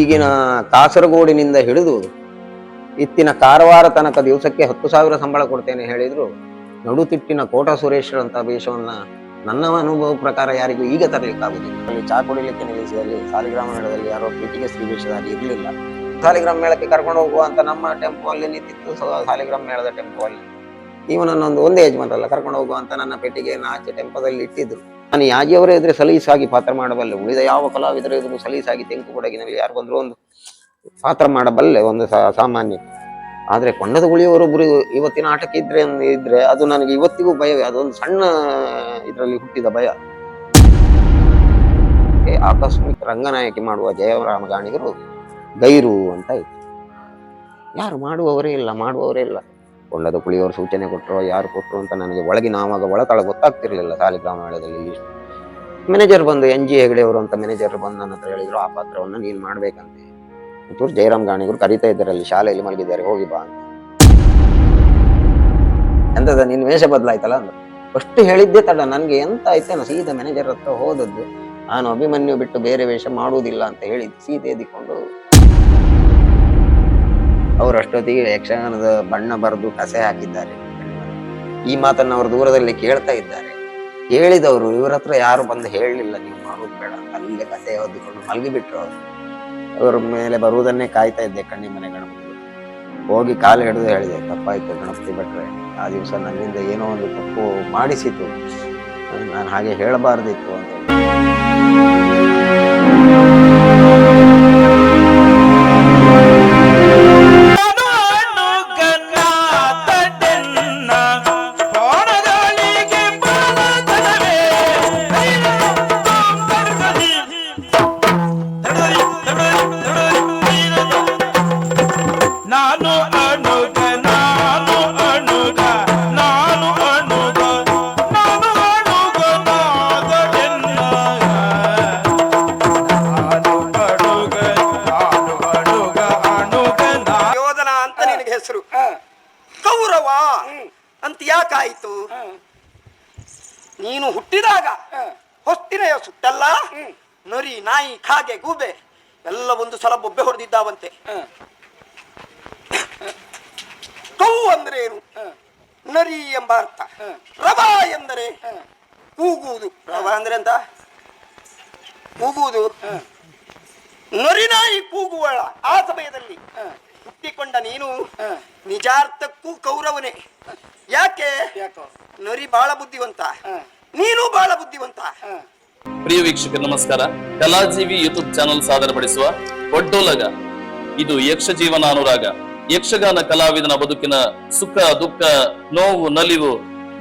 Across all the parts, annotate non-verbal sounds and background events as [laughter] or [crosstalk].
ಈಗಿನ ಕಾಸರಗೋಡಿನಿಂದ ಹಿಡಿದು ಇತ್ತಿನ ಕಾರವಾರ ತನಕ ದಿವಸಕ್ಕೆ ಹತ್ತು ಸಾವಿರ ಸಂಬಳ ಕೊಡ್ತೇನೆ ಹೇಳಿದ್ರು, ನಡುತಿಟ್ಟಿನ ಕೋಟ ಸುರೇಶರಂತ ವೇಷವನ್ನ ನನ್ನ ಅನುಭವ ಪ್ರಕಾರ ಯಾರಿಗೂ ಈಗ ತರಲಿಕ್ಕಾಗುದಿಲ್ಲ. ಅಲ್ಲಿ ಚಾ ಕುಡಿಲಿಕ್ಕೆ ನಿಲ್ಲಿಸಿದಲ್ಲಿ ಸಾಲಿಗ್ರಾಮ ಮೇಳದಲ್ಲಿ ಯಾರೋ ಪೀಟಿಗೆ ಶ್ರೀ ವೇಷಧಾರಿ ಇರಲಿಲ್ಲ. ಸಾಲಿಗ್ರಾಮ ಮೇಳಕ್ಕೆ ಕರ್ಕೊಂಡು ಹೋಗುವ ಅಂತ ನಮ್ಮ ಟೆಂಪೋ ಅಲ್ಲಿ ನಿಂತಿತ್ತು ಸಾಲಿಗ್ರಾಮ ಮೇಳದ ಟೆಂಪೋ ಅಲ್ಲಿ. ಇವನನ್ನೊಂದು ಒಂದೇ ಯಜಮಾನರಲ್ಲ ಕರ್ಕೊಂಡು ಹೋಗುವ ಅಂತ ನನ್ನ ಪೆಟ್ಟಿಗೆಯನ್ನು ಆಚೆ ಟೆಂಪೋದಲ್ಲಿ ಇಟ್ಟಿದ್ರು. ನಾನು ಯಾಜಿಯವರೇ ಇದ್ರೆ ಸಲೀಸಾಗಿ ಪಾತ್ರ ಮಾಡಬಲ್ಲೆ, ಉಳಿದ ಯಾವ ಕಲಾವಿದರು ಇದ್ರು ಸಲೀಸಾಗಿ ತೆಂಕು ಕೊಡಗಿನಲ್ಲಿ ಯಾರು ಬಂದ್ರು ಒಂದು ಪಾತ್ರ ಮಾಡಬಲ್ಲೆ, ಒಂದು ಸಾಮಾನ್ಯ. ಆದರೆ ಕೊಂಡದ ಉಳಿಯವರೊಬ್ಬರು ಇವತ್ತಿನ ಆಟಕ್ಕೆ ಇದ್ರೆ ಇದ್ರೆ ಅದು ನನಗೆ ಇವತ್ತಿಗೂ ಭಯವೇ ಅದೊಂದು ಸಣ್ಣ ಇದರಲ್ಲಿ ಹುಟ್ಟಿದ ಭಯ. ಆಕಸ್ಮಿಕ ರಂಗನಾಯಕಿ ಮಾಡುವ ಜಯರಾಮ ಗಾಣಿಗರು ಗೈರು ಅಂತ ಇತ್ತು ಯಾರು ಮಾಡುವವರೇ ಇಲ್ಲ ಮಾಡುವವರೇ ಇಲ್ಲ. ಕೊಂಡದ ಕುಳಿಯವರು ಸೂಚನೆ ಕೊಟ್ಟರು ಯಾರು ಕೊಟ್ಟರು ಅಂತ ನನಗೆ ಒಳಗಿನ ಆವಾಗ ಒಳತಳ ಗೊತ್ತಾಗ್ತಿರ್ಲಿಲ್ಲ ಸಾಲಿಗ್ರಾಮ ಮೇಳದಲ್ಲಿ ಮ್ಯಾನೇಜರ್ ಬಂದು ಎನ್ ಜಿ ಹೆಗಡೆಯವರು ಅಂತ ಮ್ಯಾನೇಜರ್ ಬಂದು ನನ್ನ ಹತ್ರ ಹೇಳಿದ್ರು, ಆ ಪಾತ್ರವನ್ನು ನೀನು ಮಾಡ್ಬೇಕಂತೆ. ಒಂಚೂರು ಜಯರಾಮ್ ಗಾಣಿಗರು ಕರಿತಾ ಇದ್ದಾರೆ, ಅಲ್ಲಿ ಶಾಲೆಯಲ್ಲಿ ಮಲಗಿದ್ದಾರೆ, ಹೋಗಿ ಬಾ ಅಂತ. ಎಂತದ ನಿನ್ನ ವೇಷ ಬದಲಾಯ್ತಲ್ಲ ಅಂದ್ರು. ಫಸ್ಟ್ ಹೇಳಿದ್ದೆ ತಡ, ನನಗೆ ಎಂತ ಆಯ್ತೇನೋ ಸೀದಾ ಮ್ಯಾನೇಜರ್ ಹತ್ರ ಹೋದದ್ದು. ನಾನು ಅಭಿಮನ್ಯು ಬಿಟ್ಟು ಬೇರೆ ವೇಷ ಮಾಡುವುದಿಲ್ಲ ಅಂತ ಹೇಳಿದ್ದು ಸೀದೆ ಎದ್ದಿಕೊಂಡು ಅವರು ಅಷ್ಟೊತ್ತಿಗೆ ಯಕ್ಷಗಾನದ ಬಣ್ಣ ಬರೆದು ಕಸೆ ಹಾಕಿದ್ದಾರೆ. ಈ ಮಾತನ್ನು ಅವರು ದೂರದಲ್ಲಿ ಕೇಳ್ತಾ ಇದ್ದಾರೆ. ಹೇಳಿದವರು, ಇವ್ರ ಹತ್ರ ಯಾರು ಬಂದು ಹೇಳಲಿಲ್ಲ, ನೀವು ಮಾಡೋದು ಬೇಡ. ಅಲ್ಲಿ ಕಸೆ ಹೊದ್ದುಕೊಂಡು ಮಲಗಿಬಿಟ್ರು ಅವರು. ಅವ್ರ ಮೇಲೆ ಬರುವುದನ್ನೇ ಕಾಯ್ತಾ ಇದ್ದೆ ಕಣ್ಣಿ ಮನೆ ಗಣಪತಿ. ಹೋಗಿ ಕಾಲು ಹಿಡಿದು ಹೇಳಿದೆ, ತಪ್ಪಾಯ್ತು ಗಣಪತಿ ಭಟ್ರೆ, ಆ ದಿವಸ ನನ್ನಿಂದ ಏನೋ ಒಂದು ತಪ್ಪು ಮಾಡಿಸಿತು. ನಾನು ಹಾಗೆ ಹೇಳಬಾರ್ದಿತ್ತು ಅಂತ. ಹೊಡೆದಿದ್ದಾವಂತೆ ಕೌ [coughs] ಅಂದ್ರೆ ಏನು? ನರಿ ಎಂಬ ಅರ್ಥ. ರವ ಎಂದರೆ ಕೂಗುವುದು ರವ ಅಂದ್ರೆ ಅಂತ ಕೂಗುವುದು ನರಿನಾಯಿ ಕೂಗುವಳ ಆ ಸಮಯದಲ್ಲಿ. ಹುಟ್ಟಿಕೊಂಡ ನೀನು ನಿಜಾರ್ಥಕ್ಕೂ ಕೌರವನೇ. ಯಾಕೆ? ನರಿ ಬಾಳ ಬುದ್ಧಿವಂತ. ನೀನು ಬಾಳ ಬುದ್ಧಿವಂತ. ಪ್ರಿಯ ವೀಕ್ಷಕರು ನಮಸ್ಕಾರ. ಕಲಾಜೀವಿ ಯೂಟ್ಯೂಬ್ ಚಾನಲ್ ಸಾದರಪಡಿಸುವ ಒಡ್ಡೋಲಗ. ಇದು ಯಕ್ಷ ಜೀವನ ಅನುರಾಗ ಯಕ್ಷಗಾನ ಕಲಾವಿದನ ಬದುಕಿನ ಸುಖ, ದುಃಖ, ನೋವು, ನಲಿವು,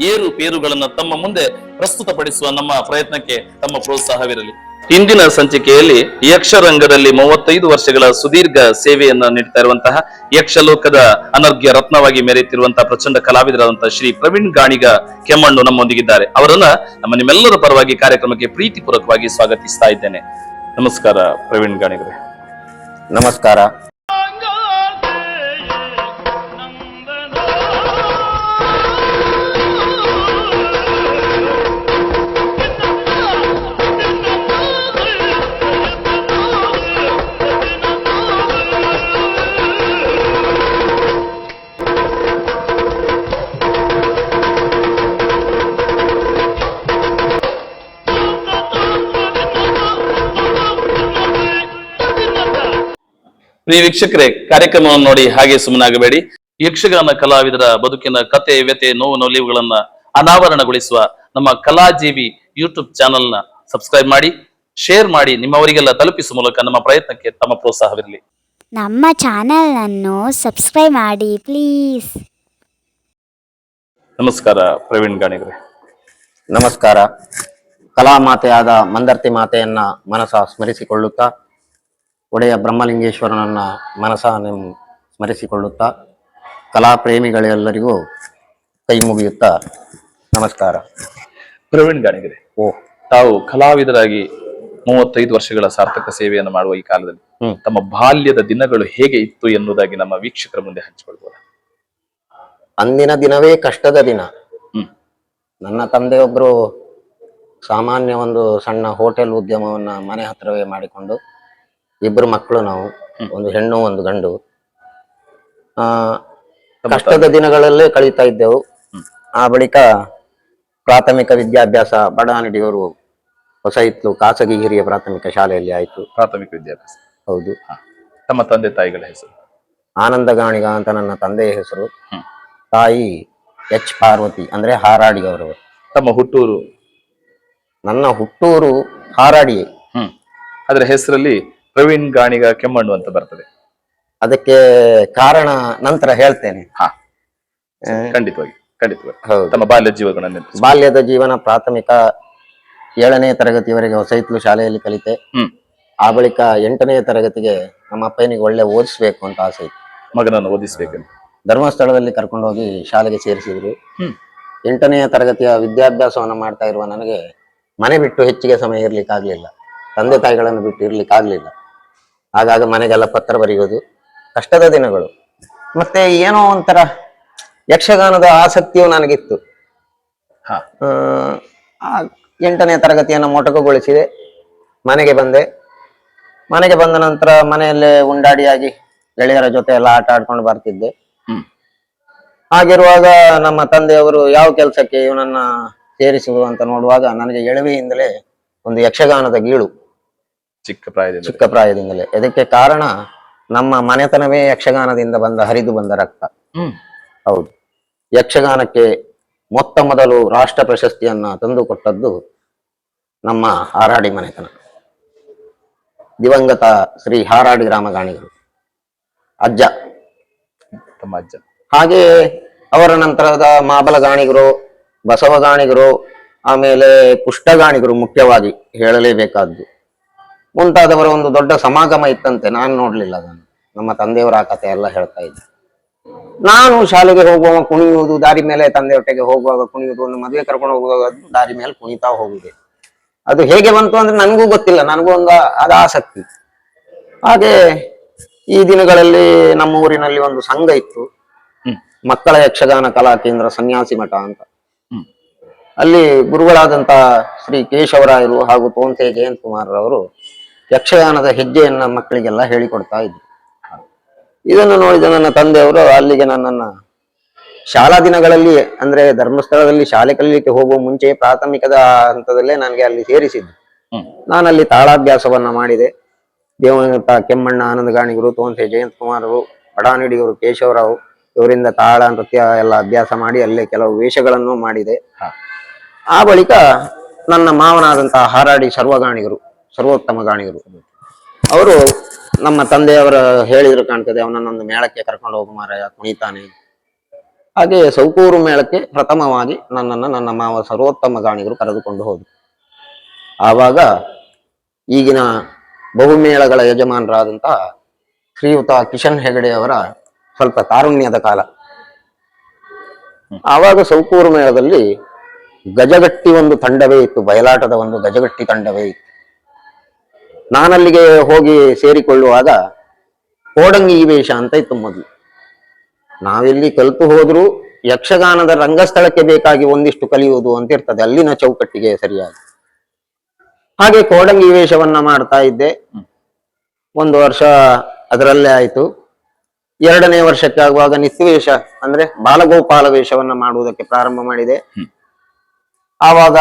ಏರು ಪೇರುಗಳನ್ನ ತಮ್ಮ ಮುಂದೆ ಪ್ರಸ್ತುತಪಡಿಸುವ ನಮ್ಮ ಪ್ರಯತ್ನಕ್ಕೆ ತಮ್ಮ ಪ್ರೋತ್ಸಾಹವಿರಲಿ. ಇಂದಿನ ಸಂಚಿಕೆಯಲ್ಲಿ ಯಕ್ಷರಂಗದಲ್ಲಿ ಮೂವತ್ತೈದು ವರ್ಷಗಳ ಸುದೀರ್ಘ ಸೇವೆಯನ್ನ ನೀಡ್ತಾ ಇರುವಂತಹ ಯಕ್ಷಲೋಕದ ಅನರ್ಘ್ಯ ರತ್ನವಾಗಿ ಮೆರೆಯುತ್ತಿರುವಂತಹ ಪ್ರಚಂಡ ಕಲಾವಿದರಾದಂತಹ ಶ್ರೀ ಪ್ರವೀಣ್ ಗಾಣಿಗ ಕೆಮ್ಮಣ್ಣು ನಮ್ಮೊಂದಿಗಿದ್ದಾರೆ. ಅವರನ್ನ ನಮ್ಮ ನಿಮ್ಮೆಲ್ಲರ ಪರವಾಗಿ ಕಾರ್ಯಕ್ರಮಕ್ಕೆ ಪ್ರೀತಿಪೂರ್ವಕವಾಗಿ ಸ್ವಾಗತಿಸ್ತಾ ಇದ್ದೇನೆ. ನಮಸ್ಕಾರ ಪ್ರವೀಣ್ ಗಾಣಿಗರೇ. ನಮಸ್ಕಾರ. ಪ್ರಿಯ ವೀಕ್ಷಕರೇ ಕಾರ್ಯಕ್ರಮವನ್ನು ನೋಡಿ ಹಾಗೆ ಸುಮ್ಮನಾಗಬೇಡಿ. ಯಕ್ಷಗಾನ ಕಲಾವಿದರ ಬದುಕಿನ ಕತೆ ವ್ಯತೆ ನೋವು ನೋಲಿವುಗಳನ್ನ ಅನಾವರಣಗೊಳಿಸುವ ನಮ್ಮ ಕಲಾಜೀವಿ ಯೂಟ್ಯೂಬ್ ಚಾನೆಲ್ನ ಸಬ್ಸ್ಕ್ರೈಬ್ ಮಾಡಿ ಶೇರ್ ಮಾಡಿ ನಿಮ್ಮವರಿಗೆಲ್ಲ ತಲುಪಿಸುವ ಮೂಲಕ ನಮ್ಮ ಪ್ರಯತ್ನಕ್ಕೆ ತಮ್ಮ ಪ್ರೋತ್ಸಾಹವಿರಲಿ. ನಮ್ಮ ಚಾನೆಲ್ ಅನ್ನು ಸಬ್ಸ್ಕ್ರೈಬ್ ಮಾಡಿ ಪ್ಲೀಸ್. ನಮಸ್ಕಾರ ಪ್ರವೀಣ್ ಗಾಣಿಗರೇ. ನಮಸ್ಕಾರ. ಕಲಾ ಮಾತೆಯಾದ ಮಂದರ್ತಿ ಮಾತೆಯನ್ನ ಮನಸ ಸ್ಮರಿಸಿಕೊಳ್ಳುತ್ತಾ ಒಡೆಯ ಬ್ರಹ್ಮಲಿಂಗೇಶ್ವರನನ್ನ ಮನಸ ಸ್ಮರಿಸಿಕೊಳ್ಳುತ್ತಾ ಕಲಾ ಪ್ರೇಮಿಗಳೆಲ್ಲರಿಗೂ ಕೈ ಮುಗಿಯುತ್ತಾ ನಮಸ್ಕಾರ. ಪ್ರವೀಣ್ ಗಾಣಿಗರೆ ಓ. ತಾವು ಕಲಾವಿದರಾಗಿ ಮೂವತ್ತೈದು ವರ್ಷಗಳ ಸಾರ್ಥಕ ಸೇವೆಯನ್ನು ಮಾಡುವ ಈ ಕಾಲದಲ್ಲಿ ಹ್ಮ್. ತಮ್ಮ ಬಾಲ್ಯದ ದಿನಗಳು ಹೇಗೆ ಇತ್ತು ಎನ್ನುವುದಾಗಿ ನಮ್ಮ ವೀಕ್ಷಕರ ಮುಂದೆ ಹಂಚಿಕೊಳ್ಬಹುದು ಅಂದಿನ ದಿನವೇ ಕಷ್ಟದ ದಿನ. ಹ್ಮ್. ನನ್ನ ತಂದೆಯೊಬ್ರು ಸಾಮಾನ್ಯ ಒಂದು ಸಣ್ಣ ಹೋಟೆಲ್ ಉದ್ಯಮವನ್ನ ಮನೆ ಹತ್ರವೇ ಮಾಡಿಕೊಂಡು ಇಬ್ಬರು ಮಕ್ಕಳು ನಾವು ಒಂದು ಹೆಣ್ಣು ಒಂದು ಗಂಡು. ಆ ಕಷ್ಟದ ದಿನಗಳಲ್ಲೇ ಕಳೀತಾ ಇದ್ದೆವು. ಆ ಬಳಿಕ ಪ್ರಾಥಮಿಕ ವಿದ್ಯಾಭ್ಯಾಸ ಬಡಾನಡಿಯವರು ಹೊಸ ಇತ್ತು ಖಾಸಗಿ ಹಿರಿಯ ಪ್ರಾಥಮಿಕ ಶಾಲೆಯಲ್ಲಿ ಆಯಿತು. ಪ್ರಾಥಮಿಕ ವಿದ್ಯಾಭ್ಯಾಸ. ಹೌದು. ತಮ್ಮ ತಂದೆ ತಾಯಿಗಳ ಹೆಸರು? ಆನಂದ ಗಾಣಿಗ ಅಂತ ನನ್ನ ತಂದೆಯ ಹೆಸರು. ತಾಯಿ ಎಚ್ ಪಾರ್ವತಿ ಅಂದ್ರೆ ಹಾರಾಡಿಗವರವರು ತಮ್ಮ ಹುಟ್ಟೂರು? ನನ್ನ ಹುಟ್ಟೂರು ಹಾರಾಡಿಯೇ. ಹ್ಮ್. ಅದರ ಹೆಸರಲ್ಲಿ ಪ್ರವೀಣ್ ಗಾಣಿಗ ಕೆಮ್ಮಣ್ಣು ಅಂತ ಬರ್ತದೆ. ಅದಕ್ಕೆ ಕಾರಣ ನಂತರ ಹೇಳ್ತೇನೆ. ಹಾ. ಖಂಡಿತವಾಗಿ ಖಂಡಿತವಾಗಿ. ಹೌದು. ತಮ್ಮ ಬಾಲ್ಯ ಜೀವನ ನೆನಪಿಸಿ ಬಾಲ್ಯದ ಜೀವನ ಪ್ರಾಥಮಿಕ ಏಳನೇ ತರಗತಿವರೆಗೆ ಹೊಸೈತ್ಲು ಶಾಲೆಯಲ್ಲಿ ಕಲಿತೆ. ಹ್ಮ್. ಆ ಬಳಿಕ ಎಂಟನೇ ತರಗತಿಗೆ ನಮ್ಮ ಅಪ್ಪನಿಗೆ ಒಳ್ಳೆ ಓದಿಸ್ಬೇಕು ಅಂತ ಆಸೆ ಇತ್ತು. ಮಗನನ್ನು ಓದಿಸ್ಬೇಕಂತ. ಧರ್ಮಸ್ಥಳದಲ್ಲಿ ಕರ್ಕೊಂಡೋಗಿ ಶಾಲೆಗೆ ಸೇರಿಸಿದ್ರು. ಹ್ಮ್. ಎಂಟನೆಯ ತರಗತಿಯ ವಿದ್ಯಾಭ್ಯಾಸವನ್ನು ಮಾಡ್ತಾ ಇರುವ ನನಗೆ ಮನೆ ಬಿಟ್ಟು ಹೆಚ್ಚಿಗೆ ಸಮಯ ಇರ್ಲಿಕ್ಕಾಗ್ಲಿಲ್ಲ. ತಂದೆ ತಾಯಿಗಳನ್ನು ಬಿಟ್ಟು ಇರ್ಲಿಕ್ಕಾಗ್ಲಿಲ್ಲ. ಆಗಾಗ ಮನೆಗೆಲ್ಲ ಪತ್ರ ಬರೆಯೋದು ಕಷ್ಟದ ದಿನಗಳು. ಮತ್ತೆ ಏನೋ ಒಂಥರ ಯಕ್ಷಗಾನದ ಆಸಕ್ತಿಯು ನನಗಿತ್ತು. ಎಂಟನೇ ತರಗತಿಯನ್ನು ಮೊಟಕುಗೊಳಿಸಿದೆ. ಮನೆಗೆ ಬಂದೆ. ಮನೆಗೆ ಬಂದ ನಂತರ ಮನೆಯಲ್ಲೇ ಉಂಡಾಡಿಯಾಗಿ ಗೆಳೆಯರ ಜೊತೆ ಎಲ್ಲ ಆಟ ಆಡ್ಕೊಂಡು ಬರ್ತಿದ್ದೆ. ಹಾಗಿರುವಾಗ ನಮ್ಮ ತಂದೆಯವರು ಯಾವ ಕೆಲಸಕ್ಕೆ ಇವನನ್ನ ಸೇರಿಸುವುದು ಅಂತ ನೋಡುವಾಗ ನನಗೆ ಎಳವೆಯಿಂದಲೇ ಒಂದು ಯಕ್ಷಗಾನದ ಗೀಳು. ಚಿಕ್ಕ ಪ್ರಾಯದಿಂದ. ಚಿಕ್ಕ ಪ್ರಾಯದಿಂದಲೇ. ಇದಕ್ಕೆ ಕಾರಣ ನಮ್ಮ ಮನೆತನವೇ ಯಕ್ಷಗಾನದಿಂದ ಬಂದ ಹರಿದು ಬಂದ ರಕ್ತ. ಹೌದು. ಯಕ್ಷಗಾನಕ್ಕೆ ಮೊತ್ತ ಮೊದಲು ರಾಷ್ಟ್ರ ಪ್ರಶಸ್ತಿಯನ್ನ ತಂದುಕೊಟ್ಟದ್ದು ನಮ್ಮ ಹಾರಾಡಿ ಮನೆತನ. ದಿವಂಗತ ಶ್ರೀ ಹಾರಾಡಿ ರಾಮಗಾಣಿಗಳು. ಅಜ್ಜ. ತಮ್ಮ ಅಜ್ಜ. ಹಾಗೆ ಅವರ ನಂತರದ ಮಾಬಲ ಗಾಣಿಗರು ಬಸವ ಗಾಣಿಗರು ಆಮೇಲೆ ಕುಷ್ಟಗಾಣಿಗರು ಮುಖ್ಯವಾಗಿ ಹೇಳಲೇಬೇಕಾದ್ದು. ಮುಂತಾದವರ ಒಂದು ದೊಡ್ಡ ಸಮಾಗಮ ಇತ್ತಂತೆ ನಾನು ನೋಡ್ಲಿಲ್ಲ ಅದನ್ನು. ನಮ್ಮ ತಂದೆಯವರ ಆ ಕಥೆ ಎಲ್ಲ ಹೇಳ್ತಾ ಇದ್ದೆ ನಾನು ಶಾಲೆಗೆ ಹೋಗುವಾಗ ಕುಣಿಯುವುದು ದಾರಿ ಮೇಲೆ ತಂದೆಯೊಟ್ಟಿಗೆ ಹೋಗುವಾಗ ಕುಣಿಯುವುದು ಒಂದು ಮದುವೆ ಕರ್ಕೊಂಡು ಹೋಗುವಾಗ ದಾರಿ ಮೇಲೆ ಕುಣಿತಾ ಹೋಗಿದೆ ಅದು ಹೇಗೆ ಬಂತು ಅಂದ್ರೆ ನನಗೂ ಗೊತ್ತಿಲ್ಲ ನನಗೂ ಒಂದು ಅದು ಆಸಕ್ತಿ. ಹಾಗೆ ಈ ದಿನಗಳಲ್ಲಿ ನಮ್ಮ ಊರಿನಲ್ಲಿ ಒಂದು ಸಂಘ ಇತ್ತು. ಮಕ್ಕಳ ಯಕ್ಷಗಾನ ಕಲಾ ಕೇಂದ್ರ ಸನ್ಯಾಸಿ ಮಠ ಅಂತ. ಅಲ್ಲಿ ಗುರುಗಳಾದಂತಹ ಶ್ರೀ ಕೇಶವರಾಯರು ಹಾಗೂ ತೋಂತೆ ಜಯಂತ್ ಕುಮಾರ್ ಅವರು ಯಕ್ಷಗಾನದ ಹೆಜ್ಜೆಯನ್ನ ಮಕ್ಕಳಿಗೆಲ್ಲ ಹೇಳಿಕೊಡ್ತಾ ಇದ್ರು. ಇದನ್ನು ನೋಡಿದ ನನ್ನ ತಂದೆಯವರು ಅಲ್ಲಿಗೆ ನನ್ನನ್ನ ಶಾಲಾ ದಿನಗಳಲ್ಲಿ ಅಂದ್ರೆ ಧರ್ಮಸ್ಥಳದಲ್ಲಿ ಶಾಲೆ ಕಲಿಲಿಕ್ಕೆ ಹೋಗುವ ಮುಂಚೆ ಪ್ರಾಥಮಿಕದ ಹಂತದಲ್ಲೇ ನನಗೆ ಅಲ್ಲಿ ಸೇರಿಸಿದ್ದು ನಾನಲ್ಲಿ ತಾಳಾಭ್ಯಾಸವನ್ನ ಮಾಡಿದೆ. ದೇವನಂತ ಕೆಮ್ಮಣ್ಣ ಆನಂದ ಗಾಣಿಗರು ತೋಂತೆ ಜಯಂತ್ ಕುಮಾರರು ಬಡಾನಿಡಿಯವರು ಕೇಶವರಾವ್ ಇವರಿಂದ ತಾಳ ನೃತ್ಯ ಎಲ್ಲ ಅಭ್ಯಾಸ ಮಾಡಿ ಅಲ್ಲೇ ಕೆಲವು ವೇಷಗಳನ್ನು ಮಾಡಿದೆ. ಆ ಬಳಿಕ ನನ್ನ ಮಾವನಾದಂತಹ ಹಾರಾಡಿ ಸರ್ವಗಾಣಿಗರು ಸರ್ವೋತ್ತಮ ಗಾಣಿಗರು. ಅವರು ನಮ್ಮ ತಂದೆಯವರ ಹೇಳಿದ್ರು ಕಾಣ್ತದೆ, ಅವನನ್ನೊಂದು ಮೇಳಕ್ಕೆ ಕರ್ಕೊಂಡು ಹೋಗು ಮಾರಾಯ, ಕುಣಿತಾನೆ. ಹಾಗೆ ಸೌಕೂರು ಮೇಳಕ್ಕೆ ಪ್ರಥಮವಾಗಿ ನನ್ನನ್ನು ನನ್ನ ಮಾವ ಸರ್ವೋತ್ತಮ ಗಾಣಿಗರು ಕರೆದುಕೊಂಡು ಹೋದರು. ಆವಾಗ ಈಗಿನ ಬಹುಮೇಳಗಳ ಯಜಮಾನರಾದಂತಹ ಶ್ರೀಯುತ ಕಿಶನ್ ಹೆಗಡೆ ಅವರ ಸ್ವಲ್ಪ ತಾರುಣ್ಯದ ಕಾಲ. ಆವಾಗ ಸೌಕೂರು ಮೇಳದಲ್ಲಿ ಗಜಗಟ್ಟಿ ಒಂದು ತಂಡವೇ ಇತ್ತು, ಬಯಲಾಟದ ಒಂದು ಗಜಗಟ್ಟಿ ತಂಡವೇ ಇತ್ತು. ನಾನಲ್ಲಿಗೆ ಹೋಗಿ ಸೇರಿಕೊಳ್ಳುವಾಗ ಕೋಡಂಗಿ ವೇಷ ಅಂತ ಇತ್ತು ಮೊದಲು. ನಾವೆಲ್ಲಿ ಕಲಿತು ಹೋದ್ರು ಯಕ್ಷಗಾನದ ರಂಗಸ್ಥಳಕ್ಕೆ ಬೇಕಾಗಿ ಒಂದಿಷ್ಟು ಕಲಿಯುವುದು ಅಂತ ಇರ್ತದೆ ಅಲ್ಲಿನ ಚೌಕಟ್ಟಿಗೆ ಸರಿಯಾಗಿ. ಹಾಗೆ ಕೋಡಂಗಿ ವೇಷವನ್ನ ಮಾಡ್ತಾ ಇದ್ದೆ. ಒಂದು ವರ್ಷ ಅದರಲ್ಲೇ ಆಯ್ತು. ಎರಡನೇ ವರ್ಷಕ್ಕೆ ಆಗುವಾಗ ನಿತ್ಯವೇಷ ಅಂದ್ರೆ ಬಾಲಗೋಪಾಲ ವೇಷವನ್ನ ಮಾಡುವುದಕ್ಕೆ ಪ್ರಾರಂಭ ಮಾಡಿದೆ. ಆವಾಗ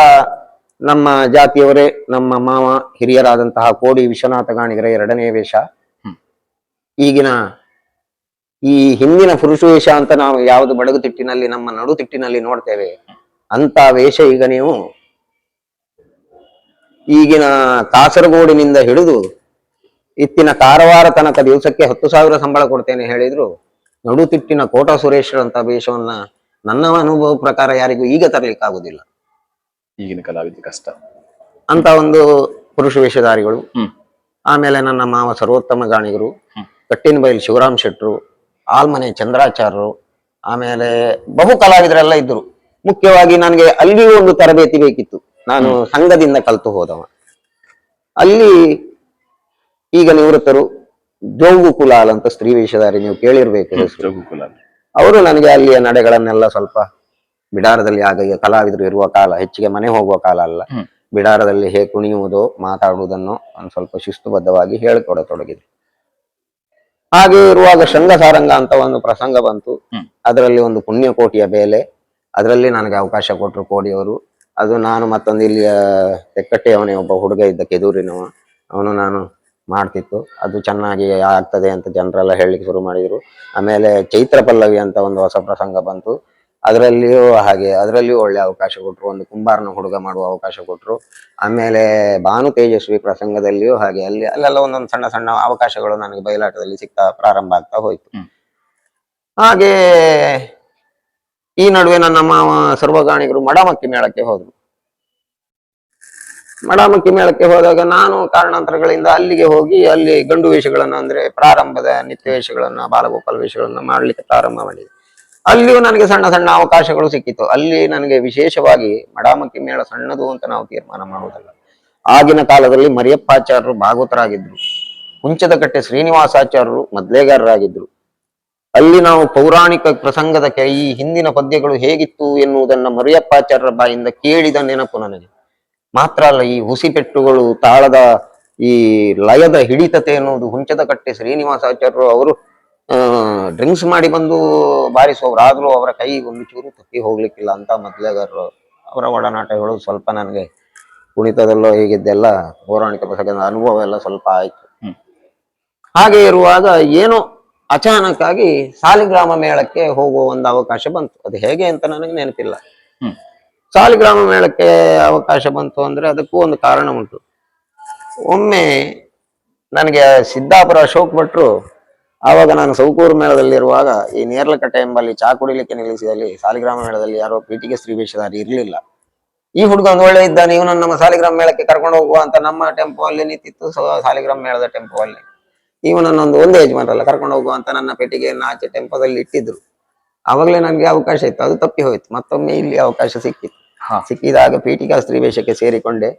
ನಮ್ಮ ಜಾತಿಯವರೇ ನಮ್ಮ ಮಾವ ಹಿರಿಯರಾದಂತಹ ಕೋಡಿ ವಿಶ್ವನಾಥ ಗಾಣಿಗರ ಎರಡನೇ ವೇಷ. ಈಗಿನ ಈ ಹಿಂದಿನ ಪುರುಷ ವೇಷ ಅಂತ ನಾವು ಯಾವುದು ಬಡಗು ತಿಟ್ಟಿನಲ್ಲಿ ನಮ್ಮ ನಡು ತಿಟ್ಟಿನಲ್ಲಿ ನೋಡ್ತೇವೆ. ಅಂತ ವೇಷ ಈಗ ನೀವು ಈಗಿನ ಕಾಸರಗೋಡಿನಿಂದ ಹಿಡಿದು ಇತ್ತಿನ ಕಾರವಾರ ತನಕ ದಿವಸಕ್ಕೆ ಹತ್ತು ಸಾವಿರ ಸಂಬಳ ಕೊಡ್ತೇನೆ ಹೇಳಿದ್ರು. ನಡುತಿಟ್ಟಿನ ಕೋಟ ಸುರೇಶ್ವರ ಅಂತ ವೇಷವನ್ನ ನನ್ನ ಅನುಭವ ಪ್ರಕಾರ ಯಾರಿಗೂ ಈಗ ತರಲಿಕ್ಕೆ ಆಗುದಿಲ್ಲ ಈಗಿನ ಕಲಾವಿದ ಕಷ್ಟ. ಅಂತ ಒಂದು ಪುರುಷ ವೇಷಧಾರಿಗಳು ಆಮೇಲೆ ನನ್ನ ಮಾವ ಸರ್ವೋತ್ತಮ ಗಾಣಿಗರು ಕಟ್ಟಿನ ಬೈಲ್ ಶಿವರಾಮ್ ಶೆಟ್ರು ಆಲ್ಮನೆ ಚಂದ್ರಾಚಾರ್ಯರು ಆಮೇಲೆ ಬಹು ಕಲಾವಿದರೆಲ್ಲ ಇದ್ರು ಮುಖ್ಯವಾಗಿ ನನಗೆ ಅಲ್ಲಿಯೂ ಒಂದು ತರಬೇತಿ ಬೇಕಿತ್ತು. ನಾನು ಸಂಘದಿಂದ ಕಲಿತು ಹೋದವ. ಅಲ್ಲಿ ಈಗ ನಿವೃತ್ತರು ಜೋಗು ಕುಲಾಲ್ ಅಂತ ಸ್ತ್ರೀ ವೇಷಧಾರಿ ನೀವು ಕೇಳಿರ್ಬೇಕು. ಹೆಸರು ಅವರು ನನಗೆ ಅಲ್ಲಿಯ ನಡೆಗಳನ್ನೆಲ್ಲ ಸ್ವಲ್ಪ ಬಿಡಾರದಲ್ಲಿ ಆಗ ಈಗ ಕಲಾವಿದರು ಇರುವ ಕಾಲ ಹೆಚ್ಚಿಗೆ ಮನೆ ಹೋಗುವ ಕಾಲ ಅಲ್ಲ. ಬಿಡಾರದಲ್ಲಿ ಹೇಗೆ ಕುಣಿಯುವುದು ಮಾತಾಡುವುದನ್ನು ಒಂದು ಸ್ವಲ್ಪ ಶಿಸ್ತುಬದ್ಧವಾಗಿ ಹೇಳಿಕೊಡತೊಡಗಿದ್ರು. ಹಾಗೆ ಇರುವಾಗ ಶೃಂಗಸಾರಂಗ ಅಂತ ಒಂದು ಪ್ರಸಂಗ ಬಂತು. ಅದರಲ್ಲಿ ಒಂದು ಪುಣ್ಯಕೋಟಿಯ ಬೇಲೆ. ಅದರಲ್ಲಿ ನನಗೆ ಅವಕಾಶ ಕೊಟ್ಟರು ಕೋಡಿಯವರು. ಅದು ನಾನು ಮತ್ತೊಂದು ಇಲ್ಲಿಯ ತೆಕ್ಕಟ್ಟೆಯವನೇ ಒಬ್ಬ ಹುಡುಗ ಇದ್ದ ಕೆದೂರಿನವ ಅವನು ನಾನು ಮಾಡ್ತಿತ್ತು. ಅದು ಚೆನ್ನಾಗಿ ಆಗ್ತದೆ ಅಂತ ಜನರೆಲ್ಲ ಹೇಳಲಿಕ್ಕೆ ಶುರು ಮಾಡಿದ್ರು. ಆಮೇಲೆ ಚೈತ್ರ ಪಲ್ಲವಿ ಅಂತ ಒಂದು ಹೊಸ ಪ್ರಸಂಗ ಬಂತು. ಅದರಲ್ಲಿಯೂ ಹಾಗೆ ಅದರಲ್ಲಿಯೂ ಒಳ್ಳೆ ಅವಕಾಶ ಕೊಟ್ಟರು ಒಂದು ಕುಂಬಾರನ ಹುಡುಗ ಮಾಡುವ ಅವಕಾಶ ಕೊಟ್ಟರು ಆಮೇಲೆ ಭಾನು ತೇಜಸ್ವಿ ಪ್ರಸಂಗದಲ್ಲಿಯೂ ಹಾಗೆ ಅಲ್ಲಿ ಅಲ್ಲೆಲ್ಲ ಒಂದೊಂದು ಸಣ್ಣ ಸಣ್ಣ ಅವಕಾಶಗಳು ನನಗೆ ಬಯಲಾಟದಲ್ಲಿ ಸಿಗ್ತಾ ಪ್ರಾರಂಭ ಆಗ್ತಾ ಹೋಯ್ತು. ಹಾಗೆ ಈ ನಡುವೆ ನನ್ನ ಮಾವ ಸರ್ವಗಾಣಿಗರು ಮಡಮಕ್ಕಿ ಮೇಳಕ್ಕೆ ಹೋದರು. ಮಡಮಕ್ಕಿ ಮೇಳಕ್ಕೆ ಹೋದಾಗ ನಾನು ಕಾರಣಾಂತರಗಳಿಂದ ಅಲ್ಲಿಗೆ ಹೋಗಿ ಅಲ್ಲಿ ಗಂಡು ವೇಷಗಳನ್ನು ಅಂದ್ರೆ ಪ್ರಾರಂಭದ ನಿತ್ಯ ವೇಷಗಳನ್ನ ಬಾಲಗೋಪಾಲ ವೇಷಗಳನ್ನ ಮಾಡಲಿಕ್ಕೆ ಪ್ರಾರಂಭ ಮಾಡಿದೆ. ಅಲ್ಲಿಯೂ ನನಗೆ ಸಣ್ಣ ಸಣ್ಣ ಅವಕಾಶಗಳು ಸಿಕ್ಕಿತ್ತು ಅಲ್ಲಿ ನನಗೆ ವಿಶೇಷವಾಗಿ ಮಡಾಮಕ್ಕಿ ಮೇಳ ಸಣ್ಣದು ಅಂತ ನಾವು ತೀರ್ಮಾನ ಮಾಡುವುದಲ್ಲ. ಆಗಿನ ಕಾಲದಲ್ಲಿ ಮರಿಯಪ್ಪಾಚಾರ್ಯರು ಭಾಗವತರಾಗಿದ್ರು. ಹುಂಚದಕಟ್ಟೆ ಶ್ರೀನಿವಾಸಾಚಾರ್ಯರು ಮೊದ್ಲೇಗಾರರಾಗಿದ್ರು. ಅಲ್ಲಿ ನಾವು ಪೌರಾಣಿಕ ಪ್ರಸಂಗದ ಈ ಹಿಂದಿನ ಪದ್ಯಗಳು ಹೇಗಿತ್ತು ಎನ್ನುವುದನ್ನ ಮರಿಯಪ್ಪಾಚಾರ್ಯರ ಬಾಯಿಂದ ಕೇಳಿದ ನೆನಪು ನನಗೆ. ಮಾತ್ರ ಅಲ್ಲ, ಈ ಹುಸಿಪೆಟ್ಟುಗಳು, ತಾಳದ ಈ ಲಯದ ಹಿಡಿತತೆ ಎನ್ನುವುದು ಹುಂಚದ ಕಟ್ಟೆ ಶ್ರೀನಿವಾಸಾಚಾರ್ಯರು ಅವರು ಡ್ರಿಂಕ್ಸ್ ಮಾಡಿ ಬಂದು ಬಾರಿಸೋರು ಆದ್ರೂ ಅವರ ಕೈ ಒಂದು ಚೂರು ತಪ್ಪಿ ಹೋಗ್ಲಿಕ್ಕಿಲ್ಲ ಅಂತ ಮೊದ್ಲೆಗಾರರು ಅವರ ಒಡನಾಟ ಹೇಳೋದು ಸ್ವಲ್ಪ ನನಗೆ ಕುಣಿತದಲ್ಲೋ ಹೇಗಿದ್ದೆಲ್ಲ ಪೌರಾಣಿಕ ಪುಸ್ತಕದ ಅನುಭವ ಎಲ್ಲ ಸ್ವಲ್ಪ ಆಯ್ತು. ಹಾಗೆ ಇರುವಾಗ ಏನೋ ಅಚಾನಕ್ ಆಗಿ ಸಾಲಿಗ್ರಾಮ ಮೇಳಕ್ಕೆ ಹೋಗುವ ಒಂದು ಅವಕಾಶ ಬಂತು. ಅದು ಹೇಗೆ ಅಂತ ನನಗೆ ನೆನಪಿಲ್ಲ. ಸಾಲಿಗ್ರಾಮ ಮೇಳಕ್ಕೆ ಅವಕಾಶ ಬಂತು ಅಂದ್ರೆ ಅದಕ್ಕೂ ಒಂದು ಕಾರಣ ಉಂಟು. ಒಮ್ಮೆ ನನಗೆ ಸಿದ್ದಾಪುರ ಅಶೋಕ್ ಭಟ್ರು ಆವಾಗ ನಾನು ಸೌಕೂರು ಮೇಳದಲ್ಲಿರುವಾಗ ಈ ನೇರ್ಲಕಟ್ಟೆ ಎಂಬಲ್ಲಿ ಚಾ ಕುಡಿಲಿಕ್ಕೆ ನಿಲ್ಲಿಸಿದಲ್ಲಿ ಸಾಲಿಗ್ರಾಮ ಮೇಳದಲ್ಲಿ ಯಾರೋ ಪೀಟಿಗೆ ಸ್ತ್ರೀ ವೇಷಧಾರಿ ಇರಲಿಲ್ಲ. ಈ ಹುಡುಗ ಒಂದು ಒಳ್ಳೆ ಇದ್ದಾನೆ ನನ್ನ ನಮ್ಮ ಸಾಲಿಗ್ರಾಮ ಮೇಳಕ್ಕೆ ಕರ್ಕೊಂಡು ಹೋಗುವ ಅಂತ ನಮ್ಮ ಟೆಂಪೋ ಅಲ್ಲಿ ನಿಂತಿತ್ತು ಸಾಲಿಗ್ರಾಮ ಮೇಳದ ಟೆಂಪೋ ಅಲ್ಲಿ. ಇವನನ್ನೊಂದು ಒಂದೇ ಯಜಮಾನರಲ್ಲ ಕರ್ಕೊಂಡು ಹೋಗುವ ಅಂತ ನನ್ನ ಪೆಟ್ಟಿಗೆಯನ್ನು ಆಚೆ ಟೆಂಪೋದಲ್ಲಿ ಇಟ್ಟಿದ್ರು. ಆವಾಗಲೇ ನನಗೆ ಅವಕಾಶ ಇತ್ತು ಅದು ತಪ್ಪಿ ಹೋಯ್ತು ಮತ್ತೊಮ್ಮೆ ಇಲ್ಲಿ ಅವಕಾಶ ಸಿಕ್ಕಿತ್ತು. ಸಿಕ್ಕಿದಾಗ ಪೀಠಿಕಾ ಸ್ತ್ರೀ ವೇಷಕ್ಕೆ ಸೇರಿಕೊಂಡೆ.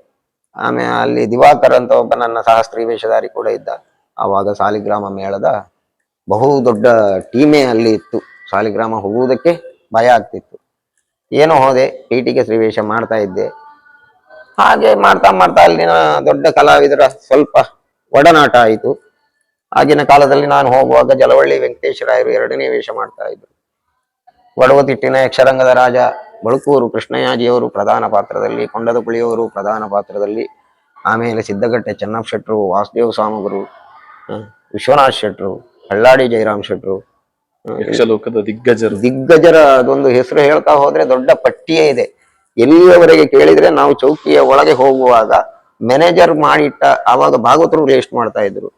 ಆಮೇಲೆ ಅಲ್ಲಿ ದಿವಾಕರ್ ಅಂತ ಒಬ್ಬ ನನ್ನ ಸಹ ಸ್ತ್ರೀ ವೇಷಧಾರಿ ಕೂಡ ಇದ್ದ ಆವಾಗ ಸಾಲಿಗ್ರಾಮ ಮೇಳದ ಬಹು ದೊಡ್ಡ ಟೀಮೇ ಅಲ್ಲಿ ಇತ್ತು. ಸಾಲಿಗ್ರಾಮ ಹೋಗುವುದಕ್ಕೆ ಭಯ ಆಗ್ತಿತ್ತು. ಏನೋ ಹೋದೆ ಪೀಠಿಗೆ ವೇಷ ಮಾಡ್ತಾ ಇದ್ದೆ. ಹಾಗೆ ಮಾಡ್ತಾ ಮಾಡ್ತಾ ಅಲ್ಲಿನ ದೊಡ್ಡ ಕಲಾವಿದರ ಸ್ವಲ್ಪ ಒಡನಾಟ ಆಯಿತು. ಆಗಿನ ಕಾಲದಲ್ಲಿ ನಾನು ಹೋಗುವಾಗ ಜಲವಳ್ಳಿ ವೆಂಕಟೇಶ್ವರಾಯರು ಎರಡನೇ ವೇಷ ಮಾಡ್ತಾ ಇದ್ರು. ಒಡವತಿಟ್ಟಿನ ಯಕ್ಷರಂಗದ ರಾಜ ಬಳುಕೂರು ಕೃಷ್ಣಯಾಜಿಯವರು ಪ್ರಧಾನ ಪಾತ್ರದಲ್ಲಿ ಕೊಂಡದಪುಳಿಯವರು ಪ್ರಧಾನ ಪಾತ್ರದಲ್ಲಿ, ಆಮೇಲೆ ಸಿದ್ದಗಟ್ಟೆ ಚೆನ್ನಪ್ಪ ಶೆಟ್ಟರು, ವಾಸುದೇವ ಸ್ವಾಮಿಗರು ವಿಶ್ವನಾಥ್ ಶೆಟ್ರು ಹಳ್ಳಾಡಿ ಜಯರಾಮ್ ಶೆಟ್ರು ಯಕ್ಷಲೋಕದ ದಿಗ್ಗಜರು. ದಿಗ್ಗಜರ ಅದೊಂದು ಹೆಸರು ಹೇಳ್ತಾ ಹೋದ್ರೆ ದೊಡ್ಡ ಪಟ್ಟಿಯೇ ಇದೆ. ಎಲ್ಲಿಯವರೆಗೆ ಕೇಳಿದ್ರೆ ನಾವು ಚೌಕಿಯ ಒಳಗೆ ಹೋಗುವಾಗ ಮ್ಯಾನೇಜರ್ ಮಾಡಿಟ್ಟ ಆವಾಗ ಭಾಗವತರು ಲಿಸ್ಟ್ ಮಾಡ್ತಾ ಇದ್ರು.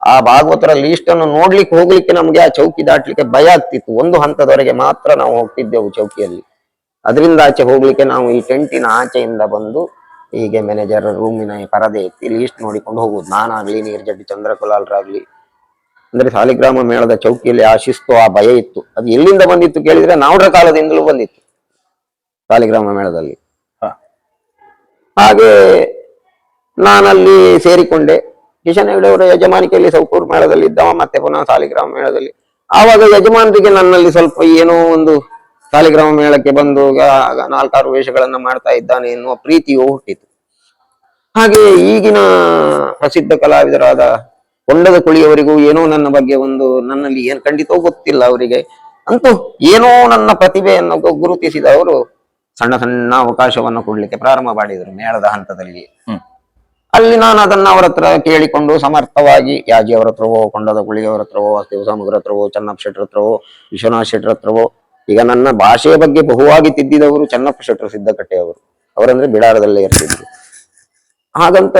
ಆ ಭಾಗವತರ ಲೀಸ್ಟ್ ಅನ್ನು ನೋಡ್ಲಿಕ್ಕೆ ಹೋಗ್ಲಿಕ್ಕೆ ನಮ್ಗೆ ಆ ಚೌಕಿ ದಾಟ್ಲಿಕ್ಕೆ ಭಯ ಆಗ್ತಿತ್ತು. ಒಂದು ಹಂತದವರೆಗೆ ಮಾತ್ರ ನಾವು ಹೋಗ್ತಿದ್ದೆವು ಚೌಕಿಯಲ್ಲಿ. ಅದರಿಂದ ಆಚೆ ಹೋಗ್ಲಿಕ್ಕೆ ನಾವು ಈ ಟೆಂಟಿನ ಆಚೆಯಿಂದ ಬಂದು ಹೀಗೆ ಮ್ಯಾನೇಜರ್ ರೂಮಿನ ಪರದೆ ಎತ್ತಿ ಲೀಸ್ಟ್ ನೋಡಿಕೊಂಡು ಹೋಗುದು ನಾನಾಗ್ಲಿ ನೀರ್ಜಡ್ಡಿ ಚಂದ್ರಕುಲಾಲ್ರಾಗ್ಲಿ ಅಂದ್ರೆ ಸಾಲಿಗ್ರಾಮ ಮೇಳದ ಚೌಕಿಯಲ್ಲಿ ಆ ಶಿಸ್ತು ಆ ಭಯ ಇತ್ತು. ಅದು ಎಲ್ಲಿಂದ ಬಂದಿತ್ತು ಕೇಳಿದ್ರೆ ನಾವ್ರ ಕಾಲದಿಂದಲೂ ಬಂದಿತ್ತು. ಸಾಲಿಗ್ರಾಮ ಮೇಳದಲ್ಲಿ. ಹಾಗೆ ನಾನಲ್ಲಿ ಸೇರಿಕೊಂಡೆ. ಕಿಶನ್ ಹೆಗಡೆ ಅವರ ಯಜಮಾನಿಕೆಯಲ್ಲಿ ಸೌಕೂರು ಮೇಳದಲ್ಲಿ ಇದ್ದವ ಮತ್ತೆ ಪುನಃ ಸಾಲಿಗ್ರಾಮ ಮೇಳದಲ್ಲಿ. ಆವಾಗ ಯಜಮಾನರಿಗೆ ನನ್ನಲ್ಲಿ ಸ್ವಲ್ಪ ಏನೋ ಒಂದು ಸಾಲಿಗ್ರಾಮ ಮೇಳಕ್ಕೆ ಬಂದು ಆಗ ನಾಲ್ಕಾರು ವೇಷಗಳನ್ನ ಮಾಡ್ತಾ ಇದ್ದಾನೆ ಎನ್ನುವ ಪ್ರೀತಿಯು ಹುಟ್ಟಿತು. ಹಾಗೆ ಈಗಿನ ಪ್ರಸಿದ್ಧ ಕಲಾವಿದರಾದ ಕೊಂಡದ ಕುಳಿಯವರಿಗೂ ಏನೋ ನನ್ನ ಬಗ್ಗೆ ಒಂದು ನನ್ನಲ್ಲಿ ಏನ್ ಖಂಡಿತೋ ಗೊತ್ತಿಲ್ಲ ಅವರಿಗೆ. ಅಂತೂ ಏನೋ ನನ್ನ ಪ್ರತಿಭೆಯನ್ನು ಗುರುತಿಸಿದ ಅವರು ಸಣ್ಣ ಸಣ್ಣ ಅವಕಾಶವನ್ನು ಕೊಡ್ಲಿಕ್ಕೆ ಪ್ರಾರಂಭ ಮಾಡಿದರು ಮೇಳದ ಹಂತದಲ್ಲಿ. ಅಲ್ಲಿ ನಾನು ಅದನ್ನ ಅವರ ಹತ್ರ ಕೇಳಿಕೊಂಡು ಸಮರ್ಥವಾಗಿ ಯಾಜಿ ಅವರ ಹತ್ರವೋ ಕೊಂಡದ ಕುಳಿಯವರ ಹತ್ರವೋ ಸಮುದ್ರ ಹತ್ರವೋ ಚನ್ನಪ್ಪ ಶೆಟ್ರ ಹತ್ರವೋ ವಿಶ್ವನಾಥ ಶೆಟ್ರ ಹತ್ರವೋ ಈಗ ನನ್ನ ಭಾಷೆಯ ಬಗ್ಗೆ ಬಹುವಾಗಿ ತಿದ್ದಿದವರು ಚನ್ನಪ್ಪ ಶೆಟ್ರು ಸಿದ್ದಕಟ್ಟೆ ಅವರು. ಅವರಂದ್ರೆ ಬಿಡಾರದಲ್ಲೇ ಇರ್ತಿದ್ರು. ಹಾಗಂತ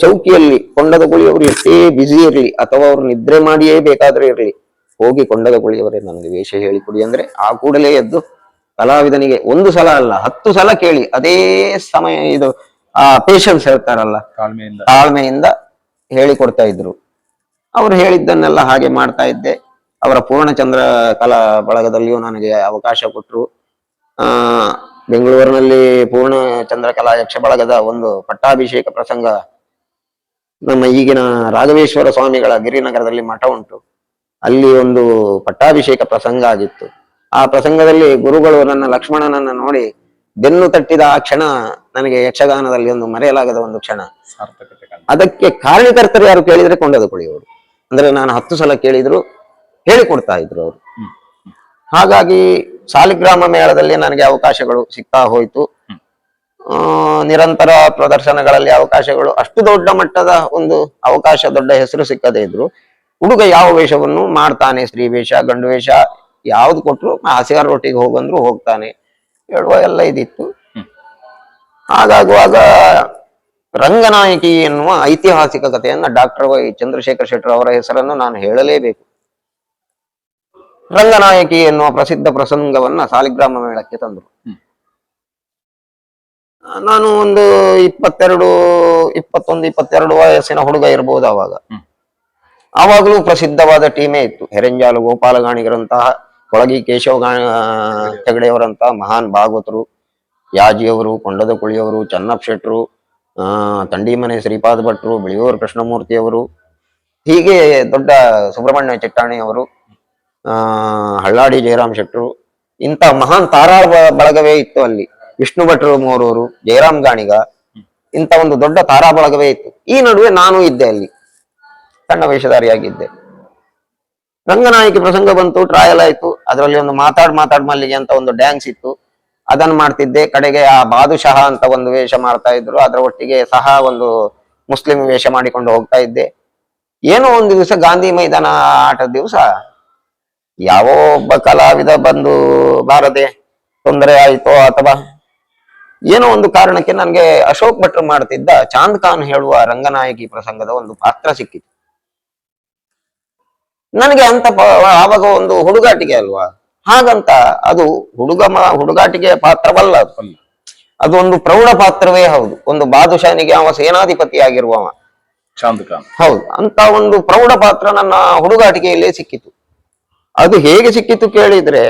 ಚೌಕಿಯಲ್ಲಿ ಕೊಂಡದ ಗುಳಿಯವರು ಎಷ್ಟೇ ಬ್ಯುಸಿ ಇರಲಿ ಅಥವಾ ಅವರು ನಿದ್ರೆ ಮಾಡಿಯೇ ಬೇಕಾದ್ರೆ ಇರಲಿ ಹೋಗಿ ಕೊಂಡದ ಗುಳಿಯವರೇ ನನಗೆ ವೇಷ ಹೇಳಿಕೊಡಿ ಅಂದ್ರೆ ಆ ಕೂಡಲೇ ಎದ್ದು ಕಲಾವಿದನಿಗೆ ಒಂದು ಸಲ ಅಲ್ಲ ಹತ್ತು ಸಲ ಕೇಳಿ ಅದೇ ಸಮಯ ಇದು ಆ ಪೇಶನ್ಸ್ ಹೇಳ್ತಾರಲ್ಲ ತಾಳ್ಮೆಯಿಂದ. ತಾಳ್ಮೆಯಿಂದ ಹೇಳಿಕೊಡ್ತಾ ಇದ್ರು. ಅವ್ರು ಹೇಳಿದ್ದನ್ನೆಲ್ಲ ಹಾಗೆ ಮಾಡ್ತಾ ಇದ್ದೆ. ಅವರ ಪೂರ್ಣಚಂದ್ರ ಕಲಾ ಬಳಗದಲ್ಲಿಯೂ ನನಗೆ ಅವಕಾಶ ಕೊಟ್ಟರು ಆ ಬೆಂಗಳೂರಿನಲ್ಲಿ ಪೂರ್ಣ ಚಂದ್ರಕಲಾ ಯಕ್ಷ ಬಳಗದ ಒಂದು ಪಟ್ಟಾಭಿಷೇಕ ಪ್ರಸಂಗ ನಮ್ಮ ಈಗಿನ ರಾಘವೇಶ್ವರ ಸ್ವಾಮಿಗಳ ಗಿರಿನಗರದಲ್ಲಿ ಮಠ ಉಂಟು. ಅಲ್ಲಿ ಒಂದು ಪಟ್ಟಾಭಿಷೇಕ ಪ್ರಸಂಗ ಆಗಿತ್ತು. ಆ ಪ್ರಸಂಗದಲ್ಲಿ ಗುರುಗಳು ನನ್ನ ಲಕ್ಷ್ಮಣನನ್ನ ನೋಡಿ ಬೆನ್ನು ತಟ್ಟಿದ ಆ ಕ್ಷಣ ನನಗೆ ಯಕ್ಷಗಾನದಲ್ಲಿ ಒಂದು ಮರೆಯಲಾಗದ ಒಂದು ಕ್ಷಣ. ಅದಕ್ಕೆ ಕಾರಣಕರ್ತರು ಯಾರು ಕೇಳಿದ್ರೆ ಕೊಂಡದ ಕುಳಿಯವರು ಅಂದ್ರೆ ನಾನು ಹತ್ತು ಸಲ ಕೇಳಿದ್ರು ಹೇಳಿಕೊಡ್ತಾ ಇದ್ರು ಅವರು. ಹಾಗಾಗಿ ಸಾಲಿಗ್ರಾಮ ಮೇಳದಲ್ಲಿ ನನಗೆ ಅವಕಾಶಗಳು ಸಿಗ್ತಾ ಹೋಯ್ತು. ಆ, ನಿರಂತರ ಪ್ರದರ್ಶನಗಳಲ್ಲಿ ಅವಕಾಶಗಳು ಅಷ್ಟು ದೊಡ್ಡ ಮಟ್ಟದ ಒಂದು ಅವಕಾಶ ದೊಡ್ಡ ಹೆಸರು ಸಿಕ್ಕದೇ ಇದ್ರು. ಹುಡುಗ ಯಾವ ವೇಷವನ್ನು ಮಾಡ್ತಾನೆ ಸ್ತ್ರೀ ವೇಷ ಗಂಡು ವೇಷ ಯಾವ್ದು ಕೊಟ್ರು ಹಸಿಗಾರೊಟ್ಟಿಗೆ ಹೋಗಂದ್ರು ಹೋಗ್ತಾನೆ. ಹೇಳುವ ಎಲ್ಲ ಇದಿತ್ತು. ಹಾಗಾಗುವಾಗ ರಂಗನಾಯಕಿ ಎನ್ನುವ ಐತಿಹಾಸಿಕ ಕಥೆಯನ್ನ ಡಾಕ್ಟರ್ ವೈ ಚಂದ್ರಶೇಖರ್ ಶೆಟ್ಟರ್ ಅವರ ಹೆಸರನ್ನು ನಾನು ಹೇಳಲೇಬೇಕು. ರಂಗನಾಯಕಿ ಎನ್ನುವ ಪ್ರಸಿದ್ಧ ಪ್ರಸಂಗವನ್ನ ಸಾಲಿಗ್ರಾಮ ಮೇಳಕ್ಕೆ ತಂದರು. ನಾನು ಒಂದು ಇಪ್ಪತ್ತೆರಡು ಇಪ್ಪತ್ತೊಂದು ಇಪ್ಪತ್ತೆರಡು ವಯಸ್ಸಿನ ಹುಡುಗ ಇರಬಹುದು ಅವಾಗ. ಆವಾಗಲೂ ಪ್ರಸಿದ್ಧವಾದ ಟೀಮೇ ಇತ್ತು. ಹೆರೆಂಜಾಲು ಗೋಪಾಲಗಾಣಿಗರಂತಹ ಕೊಳಗಿ ಕೇಶವ ಗಾಣ ಹೆಗಡೆಯವರಂತಹ ಮಹಾನ್ ಭಾಗವತರು ಯಾಜಿಯವರು ಕೊಂಡದ ಕುಳಿಯವರು ಚನ್ನಪ್ಪ ಶೆಟ್ರು ಆ ತಂಡಿಮನೆ ಶ್ರೀಪಾದ ಭಟ್ರು ಬಿಳಿಯೂರು ಕೃಷ್ಣಮೂರ್ತಿಯವರು ಹೀಗೆ ದೊಡ್ಡ ಸುಬ್ರಹ್ಮಣ್ಯ ಚಿಟ್ಟಾಣಿಯವರು ಹಳ್ಳಾಡಿ ಜಯರಾಮ್ ಶೆಟ್ರು ಇಂಥ ಮಹಾನ್ ತಾರಾ ಬಳಗವೇ ಇತ್ತು ಅಲ್ಲಿ. ವಿಷ್ಣು ಭಟ್ರು ಮೋರೂರು ಜಯರಾಮ್ ಗಾಣಿಗ. ಇಂಥ ಒಂದು ದೊಡ್ಡ ತಾರಾ ಬಳಗವೇ ಇತ್ತು. ಈ ನಡುವೆ ನಾನು ಇದ್ದೆ ಅಲ್ಲಿ. ಸಣ್ಣ ವೇಷಧಾರಿಯಾಗಿದ್ದೆ. ರಂಗನಾಯಕಿ ಪ್ರಸಂಗ ಬಂತು ಟ್ರಯಲ್ ಆಯ್ತು. ಅದರಲ್ಲಿ ಒಂದು ಮಾತಾಡ್ ಮಾತಾಡ್ ಮಲ್ಲಿಗೆ ಅಂತ ಒಂದು ಡ್ಯಾನ್ಸ್ ಇತ್ತು. ಅದನ್ನ ಮಾಡ್ತಿದ್ದೆ. ಕಡೆಗೆ ಆ ಬಾದುಶಹ ಅಂತ ಒಂದು ವೇಷ ಮಾಡ್ತಾ ಇದ್ರು. ಅದರ ಒಟ್ಟಿಗೆ ಸಹ ಒಂದು ಮುಸ್ಲಿಂ ವೇಷ ಮಾಡಿಕೊಂಡು ಹೋಗ್ತಾ ಇದ್ದೆ. ಏನೋ ಒಂದು ದಿವಸ ಗಾಂಧಿ ಮೈದಾನ ಆಟದ ದಿವಸ ಯಾವ ಒಬ್ಬ ಕಲಾವಿದ ಬಂದು ಬಾರದೆ ತೊಂದರೆ ಆಯಿತೋ ಅಥವಾ ಏನೋ ಒಂದು ಕಾರಣಕ್ಕೆ ನನಗೆ ಅಶೋಕ್ ಭಟ್ರು ಮಾಡ್ತಿದ್ದ ಚಾಂದ್ ಖಾನ್ ಹೇಳುವ ರಂಗನಾಯಕಿ ಪ್ರಸಂಗದ ಒಂದು ಪಾತ್ರ ಸಿಕ್ಕಿತು. ನನಗೆ ಅಂತ ಆವಾಗ ಒಂದು ಹುಡುಗಾಟಿಕೆ ಅಲ್ವಾ? ಹಾಗಂತ ಅದು ಹುಡುಗ ಹುಡುಗಾಟಿಕೆಯ ಪಾತ್ರವಲ್ಲ ಅದು. ಅದು ಒಂದು ಪ್ರೌಢ ಪಾತ್ರವೇ ಹೌದು. ಒಂದು ಬಾದುಷಾನಿಗೆ ಅವ ಸೇನಾಧಿಪತಿ ಆಗಿರುವವ. ಚಾಂದ್ ಖಾನ್. ಹೌದು. ಅಂತ ಒಂದು ಪ್ರೌಢ ಪಾತ್ರ ನನ್ನ ಹುಡುಗಾಟಿಕೆಯಲ್ಲೇ ಸಿಕ್ಕಿತು. ಅದು ಹೇಗೆ ಸಿಕ್ಕಿತು ಕೇಳಿದ್ರೆ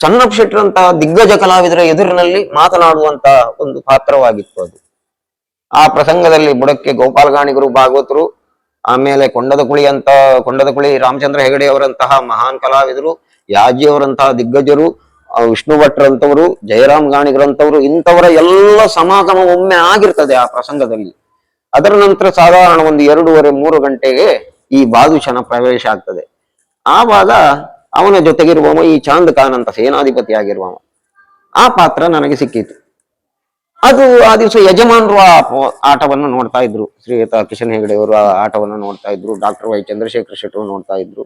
ಚನ್ನಪ್ಪ ಶೆಟ್ಟರಂತಹ ದಿಗ್ಗಜ ಕಲಾವಿದರ ಎದುರಿನಲ್ಲಿ ಮಾತನಾಡುವಂತ ಒಂದು ಪಾತ್ರವಾಗಿತ್ತು ಅದು. ಆ ಪ್ರಸಂಗದಲ್ಲಿ ಬುಡಕ್ಕೆ ಗೋಪಾಲಗಾಣಿಗರು ಭಾಗವತರು, ಆಮೇಲೆ ಕೊಂಡದ ಕುಳಿ ಅಂತ, ಕೊಂಡದ ಕುಳಿ ರಾಮಚಂದ್ರ ಹೆಗಡೆ ಅವರಂತಹ ಮಹಾನ್ ಕಲಾವಿದರು ಯಾಜಿಯವರಂತಹ ದಿಗ್ಗಜರು ವಿಷ್ಣು ಭಟ್ರಂತವರು ಜಯರಾಮ್ ಗಾಣಿಗರಂತವರು ಇಂಥವರ ಎಲ್ಲ ಸಮಾಗಮ ಒಮ್ಮೆ ಆಗಿರ್ತದೆ ಆ ಪ್ರಸಂಗದಲ್ಲಿ. ಅದರ ನಂತರ ಸಾಧಾರಣ ಒಂದು ಎರಡೂವರೆ ಮೂರು ಗಂಟೆಗೆ ಈ ಬಾದುಶನ ಪ್ರವೇಶ ಆಗ್ತದೆ. ಆವಾಗ ಅವನ ಜೊತೆಗಿರುವವ ಈ ಚಾಂದ್ ಖಾನ್ ಅಂತ ಸೇನಾಧಿಪತಿ ಆಗಿರುವವ ಆ ಪಾತ್ರ ನನಗೆ ಸಿಕ್ಕಿತು. ಅದು ಆ ದಿವಸ ಯಜಮಾನರು ಆ ಆಟವನ್ನು ನೋಡ್ತಾ ಇದ್ರು. ಶ್ರೀಯುತ ಕಿಶನ್ ಹೆಗಡೆ ಅವರು ಆ ಆಟವನ್ನು ನೋಡ್ತಾ ಇದ್ರು. ಡಾಕ್ಟರ್ ವೈ ಚಂದ್ರಶೇಖರ್ ಶೆಟ್ಟರು ನೋಡ್ತಾ ಇದ್ರು.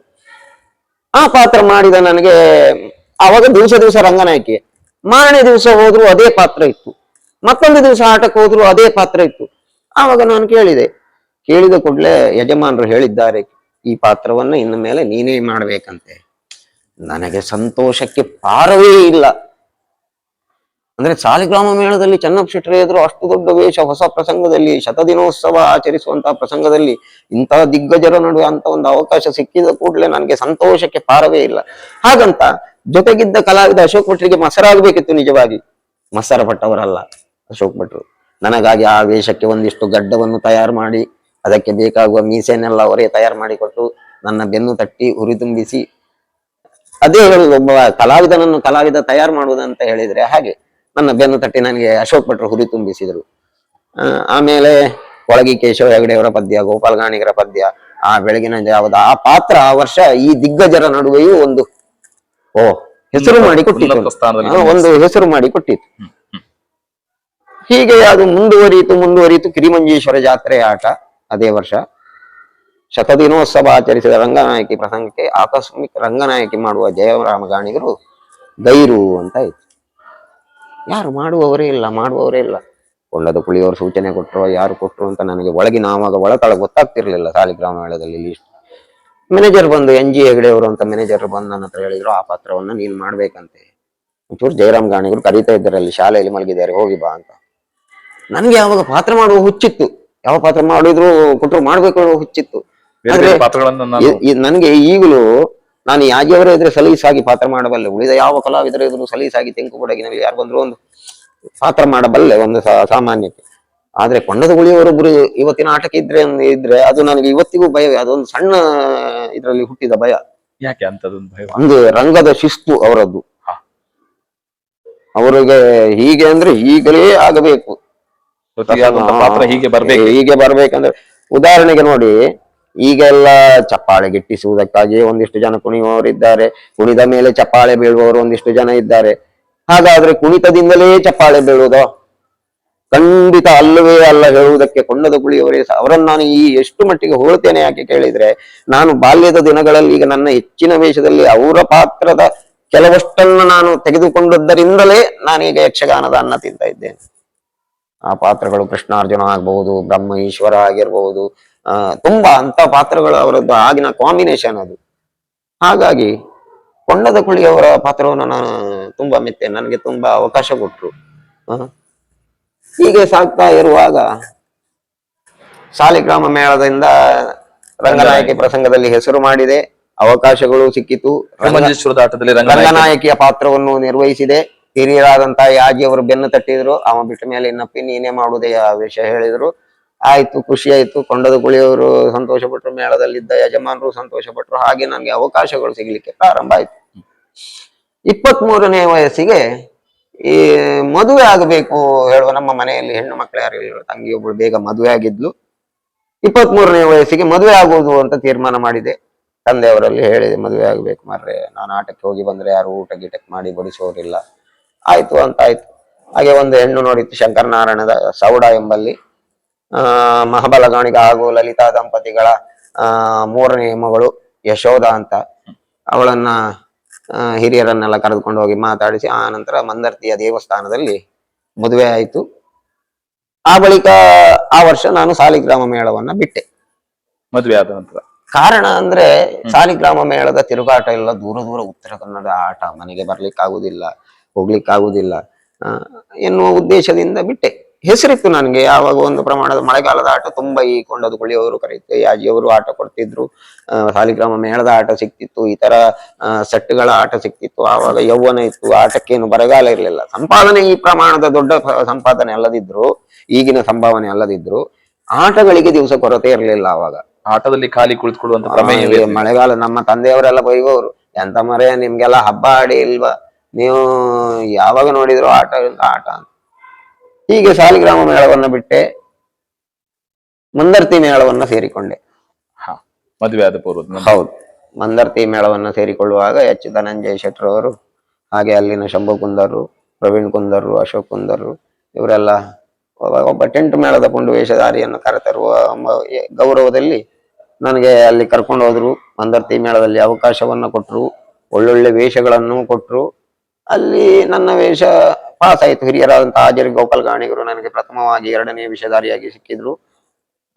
ಆ ಪಾತ್ರ ಮಾಡಿದ ನನಗೆ ಆವಾಗ ದಿವಸ ದಿವಸ ರಂಗನಾಯಕಿ. ಮಾರನೇ ದಿವಸ ಹೋದ್ರು ಅದೇ ಪಾತ್ರ ಇತ್ತು. ಮತ್ತೊಂದು ದಿವಸ ಆಟಕ್ಕೆ ಹೋದ್ರು ಅದೇ ಪಾತ್ರ ಇತ್ತು. ಆವಾಗ ನಾನು ಕೇಳಿದೆ. ಕೇಳಿದ ಕೂಡಲೇ ಯಜಮಾನರು ಹೇಳಿದ್ದಾರೆ. ಈ ಪಾತ್ರವನ್ನ ಇನ್ನು ಮೇಲೆ ನೀನೇ ಮಾಡ್ಬೇಕಂತೆ. ನನಗೆ ಸಂತೋಷಕ್ಕೆ ಪಾರವೇ ಇಲ್ಲ. ಅಂದ್ರೆ ಸಾಲಿಗ್ರಾಮ ಮೇಳದಲ್ಲಿ ಚನ್ನಪ್ಪ ಶೆಟ್ಟರು ಎದುರು ಅಷ್ಟು ದೊಡ್ಡ ವೇಷ ಹೊಸ ಪ್ರಸಂಗದಲ್ಲಿ, ಶತದಿನೋತ್ಸವ ಆಚರಿಸುವಂತಹ ಪ್ರಸಂಗದಲ್ಲಿ ಇಂತಹ ದಿಗ್ಗಜರ ನಡುವೆ ಅಂತ ಒಂದು ಅವಕಾಶ ಸಿಕ್ಕಿದ ಕೂಡಲೇ ನನಗೆ ಸಂತೋಷಕ್ಕೆ ಪಾರವೇ ಇಲ್ಲ. ಹಾಗಂತ ಜೊತೆಗಿದ್ದ ಕಲಾವಿದ ಅಶೋಕ್ ಭಟ್ರಿಗೆ ಮಸರಾಗಬೇಕಿತ್ತು ನಿಜವಾಗಿ. ಮಸರ ಪಟ್ಟವರಲ್ಲ ಅಶೋಕ್ ಭಟ್ರು. ನನಗಾಗಿ ಆ ವೇಷಕ್ಕೆ ಒಂದಿಷ್ಟು ಗಡ್ಡವನ್ನು ತಯಾರು ಮಾಡಿ ಅದಕ್ಕೆ ಬೇಕಾಗುವ ಮೀಸೆನೆಲ್ಲ ಅವರೇ ತಯಾರು ಮಾಡಿಕೊಟ್ಟು ನನ್ನ ಬೆನ್ನು ತಟ್ಟಿ ಹುರಿದುಂಬಿಸಿ ಅದೇ ಹೇಳುದು ಒಬ್ಬ ಕಲಾವಿದನನ್ನು ಕಲಾವಿದ ತಯಾರು ಮಾಡುವುದಂತ ಹೇಳಿದ್ರೆ ಹಾಗೆ ನನ್ನ ಬೆನ್ನು ತಟ್ಟಿ ನನಗೆ ಅಶೋಕ್ ಭಟ್ರು ಹುರಿ ತುಂಬಿಸಿದರು. ಆಮೇಲೆ ಕೊಳಗಿ ಕೇಶವ ಹೆಗಡೆಯವರ ಪದ್ಯ ಗೋಪಾಲ್ ಗಾಣಿಗರ ಪದ್ಯ ಆ ಬೆಳಗಿನ ಜಾವದ ಆ ಪಾತ್ರ ಆ ವರ್ಷ ಈ ದಿಗ್ಗಜರ ನಡುವೆಯೂ ಒಂದು ಓ ಹೆಸರು ಮಾಡಿ ಕೊಟ್ಟಿತ್ತು ಒಂದು ಹೆಸರು ಮಾಡಿ ಕೊಟ್ಟಿತ್ತು ಹೀಗೆ ಅದು ಮುಂದುವರಿಯಿತು ಮುಂದುವರಿಯಿತು ಕಿರಿಮಂಜೇಶ್ವರ ಜಾತ್ರೆ ಆಟ. ಅದೇ ವರ್ಷ. ಶತದಿನೋತ್ಸವ ಆಚರಿಸಿದ ರಂಗನಾಯಕಿ ಪ್ರಸಂಗಕ್ಕೆ ಆಕಸ್ಮಿಕ ರಂಗನಾಯಕಿ ಮಾಡುವ ಜಯರಾಮ ಗಾಣಿಗರು ಗೈರು ಅಂತ ಇತ್ತು. ಯಾರು ಮಾಡುವವರೇ ಇಲ್ಲ ಮಾಡುವವರೇ ಇಲ್ಲ. ಕೊಂಡದ ಪುಳಿಯವರು ಸೂಚನೆ ಕೊಟ್ಟರು, ಯಾರು ಕೊಟ್ಟರು ಅಂತ ನನಗೆ ಒಳಗಿನ ಆವಾಗ ಒಳತಳ ಗೊತ್ತಾಗ್ತಿರ್ಲಿಲ್ಲ ಸಾಲಿಗ್ರಾಮ ಮೇಳದಲ್ಲಿ ಮ್ಯಾನೇಜರ್ ಬಂದು ಎನ್ ಜಿ ಹೆಗಡೆಯವರು ಅಂತ ಮ್ಯಾನೇಜರ್ ಬಂದು ನನ್ನ ಹತ್ರ ಹೇಳಿದ್ರು, ಆ ಪಾತ್ರವನ್ನ ನೀನು ಮಾಡ್ಬೇಕಂತೆ. ಒಂಚೂರು ಜಯರಾಮ್ ಗಾಣಿಗರು ಕರೀತಾ ಇದ್ದಾರೆ ಅಲ್ಲಿ ಶಾಲೆಯಲ್ಲಿ ಮಲಗಿದ್ದಾರೆ, ಹೋಗಿ ಬಾ ಅಂತ. ನನಗೆ ಯಾವಾಗ ಪಾತ್ರ ಮಾಡುವ ಹುಚ್ಚಿತ್ತು. ಯಾವ ಪಾತ್ರ ಮಾಡಿದ್ರು ಕೊಟ್ಟರು ಮಾಡ್ಬೇಕು ಅನ್ನೋ ಹುಚ್ಚಿತ್ತು. ನನಗೆ ಈಗಲೂ ನಾನು ಯಾಜಿಯವರ ಇದ್ರೆ ಸಲೀಸಾಗಿ ಪಾತ್ರ ಮಾಡಬಲ್ಲೆ ಉಳಿದ ಯಾವ ಕಲಾವಿದರ ಇದ್ರು ಸಲೀಸಾಗಿ ತೆಂಕು ಕೊಡಗಿನಲ್ಲಿ ಯಾರು ಬಂದ್ರು ಒಂದು ಪಾತ್ರ ಮಾಡಬಲ್ಲೆ ಒಂದು ಸಾಮಾನ್ಯಕ್ಕೆ ಸಾಮಾನ್ಯತೆ. ಆದ್ರೆ ಕೊಂಡದ ಗುಳಿಯವರೊಬ್ರು ಇವತ್ತಿನ ಆಟಕ್ಕೆ ಇದ್ರೆ ಇದ್ರೆ ಅದು ನನಗೆ ಇವತ್ತಿಗೂ ಭಯವೇ ಅದೊಂದು ಸಣ್ಣ ಇದರಲ್ಲಿ ಹುಟ್ಟಿದ ಭಯ. ಯಾಕೆ ಅಂತದೊಂದು ಭಯ? ಒಂದು ರಂಗದ ಶಿಸ್ತು ಅವರದ್ದು. ಅವರಿಗೆ ಹೀಗೆ ಅಂದ್ರೆ ಈಗಲೇ ಆಗಬೇಕು. ಪಾತ್ರ ಹೀಗೆ ಬರ್ಬೇಕು. ಹೀಗೆ ಬರ್ಬೇಕಂದ್ರೆ ಉದಾಹರಣೆಗೆ ನೋಡಿ ಈಗೆಲ್ಲ ಚಪ್ಪಾಳೆ ಗಿಟ್ಟಿಸುವುದಕ್ಕಾಗಿ ಒಂದಿಷ್ಟು ಜನ ಕುಣಿಯುವವರಿದ್ದಾರೆ. ಕುಣಿದ ಮೇಲೆ ಚಪ್ಪಾಳೆ ಬೀಳುವವರು ಒಂದಿಷ್ಟು ಜನ ಇದ್ದಾರೆ. ಹಾಗಾದ್ರೆ ಕುಣಿತದಿಂದಲೇ ಚಪ್ಪಾಳೆ ಬೀಳುವುದು? ಖಂಡಿತ ಅಲ್ಲವೇ ಅಲ್ಲ ಹೇಳುವುದಕ್ಕೆ ಕೊಂಡದ ಕುಳಿಯವರೇ ಸ- ಅವರನ್ನು ನಾನು ಈ ಎಷ್ಟು ಮಟ್ಟಿಗೆ ಹೋಳ್ತೇನೆ ಯಾಕೆ ಕೇಳಿದ್ರೆ ನಾನು ಬಾಲ್ಯದ ದಿನಗಳಲ್ಲಿ ಈಗ ನನ್ನ ಹೆಚ್ಚಿನ ವೇಷದಲ್ಲಿ ಅವರ ಪಾತ್ರದ ಕೆಲವಷ್ಟನ್ನು ನಾನು ತೆಗೆದುಕೊಂಡದ್ದರಿಂದಲೇ ನಾನೀಗ ಯಕ್ಷಗಾನದ ಅನ್ನ ತಿಂತ ಇದ್ದೇನೆ. ಆ ಪಾತ್ರಗಳು ಕೃಷ್ಣಾರ್ಜುನ ಆಗಬಹುದು ಬ್ರಹ್ಮ ಈಶ್ವರ ಆಗಿರ್ಬಹುದು ಆ ತುಂಬಾ ಅಂತ ಪಾತ್ರಗಳು ಅವರದ್ದು ಆಗಿನ ಕಾಂಬಿನೇಷನ್ ಅದು. ಹಾಗಾಗಿ ಕೊಂಡದ ಕುಳಿಯವರ ಪಾತ್ರವನ್ನು ನಾನು ತುಂಬಾ ಮೆತ್ತೆ ನನಗೆ ತುಂಬಾ ಅವಕಾಶ ಕೊಟ್ರು. ಹೀಗೆ ಸಾಕ್ತಾ ಇರುವಾಗ ಸಾಲಿಗ್ರಾಮ ಮೇಳದಿಂದ ರಂಗನಾಯಕಿ ಪ್ರಸಂಗದಲ್ಲಿ ಹೆಸರು ಮಾಡಿದೆ ಅವಕಾಶಗಳು ಸಿಕ್ಕಿತು. ರಂಗನಾಯಕಿಯ ಪಾತ್ರವನ್ನು ನಿರ್ವಹಿಸಿದೆ. ಹಿರಿಯರಾದಂತ ಯಾಜಿಯವರು ಬೆನ್ನು ತಟ್ಟಿದ್ರು. ಅವ ಬಿಟ್ಟ ಮೇಲೆ ಇನ್ನಪ್ಪಿ ನೀನೇ ಮಾಡುವುದೇ ಆ ವಿಷಯ ಹೇಳಿದ್ರು. ಆಯ್ತು, ಖುಷಿ ಆಯ್ತು. ಕೊಂಡದ ಕುಳಿಯವರು ಸಂತೋಷ ಪಟ್ರು ಮೇಳದಲ್ಲಿದ್ದ ಯಜಮಾನರು ಸಂತೋಷ ಪಟ್ರು ಹಾಗೆ ನನಗೆ ಅವಕಾಶಗಳು ಸಿಗ್ಲಿಕ್ಕೆ ಪ್ರಾರಂಭ ಆಯ್ತು. ಇಪ್ಪತ್ತ್ ಮೂರನೇ ವಯಸ್ಸಿಗೆ ಈ ಮದುವೆ ಆಗಬೇಕು ಹೇಳುವ ನಮ್ಮ ಮನೆಯಲ್ಲಿ ಹೆಣ್ಣು ಮಕ್ಕಳು ಯಾರು ತಂಗಿ ಒಬ್ಬಳು ಬೇಗ ಮದುವೆ ಆಗಿದ್ಲು. ಇಪ್ಪತ್ತ್ ಮೂರನೇ ವಯಸ್ಸಿಗೆ ಮದುವೆ ಆಗುವುದು ಅಂತ ತೀರ್ಮಾನ ಮಾಡಿದೆ. ತಂದೆಯವರಲ್ಲಿ ಹೇಳಿದೆ, ಮದುವೆ ಆಗಬೇಕು ಮಾರ್ರೆ. ನಾನು ಆಟಕ್ಕೆ ಹೋಗಿ ಬಂದ್ರೆ ಯಾರು ಊಟ ಗೀಟಕ್ ಮಾಡಿ ಬಡಿಸೋರಿಲ್ಲ. ಆಯ್ತು ಅಂತ ಆಯ್ತು. ಹಾಗೆ ಒಂದು ಹೆಣ್ಣು ನೋಡಿತ್ತು ಶಂಕರನಾರಾಯಣದ ಸೌಡ ಎಂಬಲ್ಲಿ. ಆ ಮಹಾಬಲಗಾಣಿಗ ಹಾಗೂ ಲಲಿತಾ ದಂಪತಿಗಳ ಆ ಮೂರನೇ ಮಗಳು ಯಶೋಧ ಅಂತ. ಅವಳನ್ನ ಹಿರಿಯರನ್ನೆಲ್ಲ ಕರೆದುಕೊಂಡು ಹೋಗಿ ಮಾತಾಡಿಸಿ ಆ ನಂತರ ಮಂದರ್ತಿಯ ದೇವಸ್ಥಾನದಲ್ಲಿ ಮದುವೆ ಆಯಿತು. ಆ ಬಳಿಕ ಆ ವರ್ಷ ನಾನು ಸಾಲಿಗ್ರಾಮ ಮೇಳವನ್ನ ಬಿಟ್ಟೆ. ಮದುವೆ ಆದ ನಂತರ. ಕಾರಣ ಅಂದ್ರೆ ಸಾಲಿಗ್ರಾಮ ಮೇಳದ ತಿರುಗಾಟ ಎಲ್ಲ ದೂರ ದೂರ ಉತ್ತರ ಕನ್ನಡ ಆಟ ಮನೆಗೆ ಬರ್ಲಿಕ್ಕಾಗುದಿಲ್ಲ. ಹೋಗ್ಲಿಕ್ಕಾಗುದಿಲ್ಲ ಆ, ಎನ್ನುವ ಉದ್ದೇಶದಿಂದ ಬಿಟ್ಟೆ. ಹೆಸರಿತ್ತು ನನಗೆ. ಯಾವಾಗ ಒಂದು ಪ್ರಮಾಣದ ಮಳೆಗಾಲದ ಆಟ ತುಂಬಾ ಈ ಕೊಂಡದ ಕುಳಿಯವರು ಕರೆಯುತ್ತೆ. ಯಾಜಿಯವರು ಆಟ ಕೊಡ್ತಿದ್ರು. ಆ, ಸಾಲಿಗ್ರಾಮ ಮೇಳದ ಆಟ ಸಿಕ್ತಿತ್ತು. ಇತರ ಆ, ಸೆಟ್ಗಳ ಆಟ ಸಿಕ್ತಿತ್ತು. ಆವಾಗ ಯೌವನ ಇತ್ತು. ಆಟಕ್ಕೇನು ಬರಗಾಲ ಇರಲಿಲ್ಲ. ಸಂಪಾದನೆ ಈ ಪ್ರಮಾಣದ ದೊಡ್ಡ ಸಂಪಾದನೆ ಅಲ್ಲದಿದ್ರು ಈಗಿನ ಸಂಭಾವನೆ ಅಲ್ಲದಿದ್ರು ಆಟಗಳಿಗೆ ದಿವಸ ಕೊರತೆ ಇರಲಿಲ್ಲ ಆವಾಗ. ಆಟದಲ್ಲಿ ಖಾಲಿ ಕುಳಿತುಕೊಳ್ಳುವಂತ ಮಳೆಗಾಲ ನಮ್ಮ ತಂದೆಯವರೆಲ್ಲ ಬೈಗೋರು ಎಂತ ಮರೆಯ ನಿಮ್ಗೆಲ್ಲ ಹಬ್ಬ ಆಡಿ ಇಲ್ವಾ? ನೀವು ಯಾವಾಗ ನೋಡಿದ್ರು ಆಟ ಆಟ ಅಂತ. ಹೀಗೆ ಸಾಲಿಗ್ರಾಮ ಮೇಳವನ್ನ ಬಿಟ್ಟೆ. ಮಂದರ್ತಿ ಮೇಳವನ್ನ ಸೇರಿಕೊಂಡೆ. ಹಾ ಮದುವೆ ಆದ ಪೂರ್ವ ಹೌದು. ಮಂದರ್ತಿ ಮೇಳವನ್ನ ಸೇರಿಕೊಳ್ಳುವಾಗ ಎಚ್ ಧನಂಜಯ ಶೆಟ್ರ್ ಅವರು ಹಾಗೆ ಅಲ್ಲಿನ ಶಂಭು ಕುಂದರು ಪ್ರವೀಣ್ ಕುಂದರು ಅಶೋಕ್ ಕುಂದರು ಇವರೆಲ್ಲ ಒಬ್ಬ- ಒಬ್ಬ ಟೆಂಟ್ ಮೇಳದ ಪುಂಡು ವೇಷಧಾರಿಯನ್ನು ಕರೆತರುವ ಗೌರವದಲ್ಲಿ ನನಗೆ ಅಲ್ಲಿ ಕರ್ಕೊಂಡು ಹೋದ್ರು. ಮಂದರ್ತಿ ಮೇಳದಲ್ಲಿ ಅವಕಾಶವನ್ನ ಕೊಟ್ಟರು ಒಳ್ಳೊಳ್ಳೆ ವೇಷಗಳನ್ನು ಕೊಟ್ಟರು ಅಲ್ಲಿ ನನ್ನ ವೇಷ ಪಾಸ್ ಆಯಿತು ಹಿರಿಯರಾದಂತಹ ಹಾಜರಿ ಗೋಪಾಲ್ ಗಾಣಿಗರು. ನನಗೆ ಪ್ರಥಮವಾಗಿ ಎರಡನೇ ವೇಷಧಾರಿಯಾಗಿ ಸಿಕ್ಕಿದ್ರು.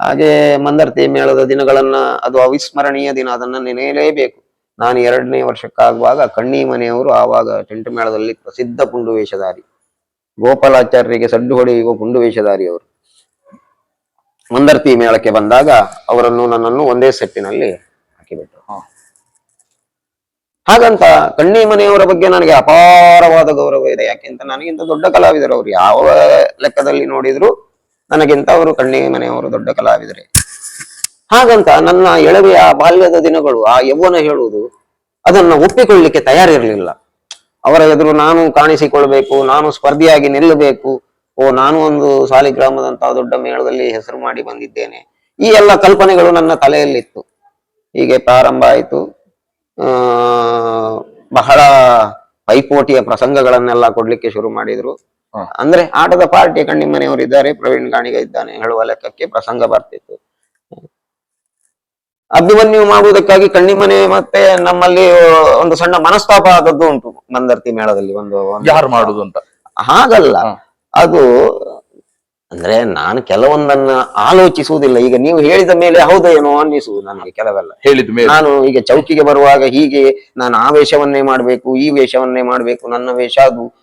ಹಾಗೆ ಮಂದರ್ತಿ ಮೇಳದ ದಿನಗಳನ್ನ, ಅದು ಅವಿಸ್ಮರಣೀಯ ದಿನ, ಅದನ್ನ ನೆನೆಯಲೇಬೇಕು. ನಾನು ಎರಡನೇ ವರ್ಷಕ್ಕಾಗುವಾಗ ಕಣ್ಣಿ ಮನೆಯವರು ಆವಾಗ ಟೆಂಟ್ ಮೇಳದಲ್ಲಿ ಪ್ರಸಿದ್ಧ ಪುಂಡು ವೇಷಧಾರಿ. ಗೋಪಾಲಾಚಾರ್ಯರಿಗೆ ಸಡ್ಡು ಹೊಡೆಯುವ ಪುಂಡು ವೇಷಧಾರಿ ಅವರು. ಮಂದರ್ತಿ ಮೇಳಕ್ಕೆ ಬಂದಾಗ ಅವರನ್ನು ನನ್ನನ್ನು ಒಂದೇ ಸೆಟ್ಟಿನಲ್ಲಿ ಹಾಕಿಬಿಟ್ರು. ಹಾಗಂತ ಕಣ್ಣಿ ಮನೆಯವರ ಬಗ್ಗೆ ನನಗೆ ಅಪಾರವಾದ ಗೌರವ ಇದೆ. ಯಾಕೆಂತ ನನಗಿಂತ ದೊಡ್ಡ ಕಲಾವಿದರು ಅವರು. ಯಾವ ಲೆಕ್ಕದಲ್ಲಿ ನೋಡಿದ್ರು ನನಗಿಂತ ಅವರು ಕಣ್ಣಿ ಮನೆಯವರು ದೊಡ್ಡ ಕಲಾವಿದರೆ. ಹಾಗಂತ ನನ್ನ ಎಳವೆಯ ಬಾಲ್ಯದ ದಿನಗಳು, ಆ ಯೌವನ ಹೇಳುವುದು ಅದನ್ನ ಒಪ್ಪಿಕೊಳ್ಳಿಕ್ಕೆ ತಯಾರಿರಲಿಲ್ಲ. ಅವರ ಎದುರು ನಾನು ಕಾಣಿಸಿಕೊಳ್ಬೇಕು, ನಾನು ಸ್ಪರ್ಧಿಯಾಗಿ ನಿಲ್ಲಬೇಕು. ಓ, ನಾನು ಒಂದು ಸಾಲಿಗ್ರಾಮದಂತಹ ದೊಡ್ಡ ಮೇಳದಲ್ಲಿ ಹೆಸರು ಮಾಡಿ ಬಂದಿದ್ದೇನೆ. ಈ ಎಲ್ಲ ಕಲ್ಪನೆಗಳು ನನ್ನ ತಲೆಯಲ್ಲಿತ್ತು. ಹೀಗೆ ಪ್ರಾರಂಭ ಆಯಿತು. ಬಹಳ ಪೈಪೋಟಿಯ ಪ್ರಸಂಗಗಳನ್ನೆಲ್ಲ ಕೊಡ್ಲಿಕ್ಕೆ ಶುರು ಮಾಡಿದ್ರು. ಅಂದ್ರೆ ಆಟದ ಪಾರ್ಟಿ ಕಣ್ಣಿ ಮನೆಯವರು ಇದ್ದಾರೆ ಪ್ರವೀಣ್ ಗಾಣಿಗ ಇದ್ದಾನೆ ಹೇಳುವ ಲೆಕ್ಕಕ್ಕೆ ಪ್ರಸಂಗ ಬರ್ತಿತ್ತು. ಅಭಿಮನ್ಯು ಮಾಡುವುದಕ್ಕಾಗಿ ಕಣ್ಣಿಮನೆ ಮತ್ತೆ ನಮ್ಮಲ್ಲಿ ಒಂದು ಸಣ್ಣ ಮನಸ್ತಾಪ ಆದದ್ದು ಉಂಟು ಮಂದರ್ತಿ ಮೇಳದಲ್ಲಿ ಒಂದು ಒಂದು- ಯಾರು ಮಾಡುದು ಅಂತ? ಹಾಗಲ್ಲ. ಅದು ಅಂದ್ರೆ ನಾನು ಕೆಲವೊಂದನ್ನ ಆಲೋಚಿಸುವುದಿಲ್ಲ. ಈಗ ನೀವು ಹೇಳಿದ ಮೇಲೆ ಹೌದೇನೋ ಅನ್ನಿಸುವುದು ನನಗೆ ಕೆಲವೆಲ್ಲ. ಹೇಳಿದ ಮೇಲೆ. ನಾನು ಈಗ ಚೌಕಿಗೆ ಬರುವಾಗ ಹೀಗೆ ನಾನು ಆ ವೇಷವನ್ನೇ ಮಾಡ್ಬೇಕು ಈ ವೇಷವನ್ನೇ ಮಾಡ್ಬೇಕು ನನ್ನ ವೇಷ ಅದು.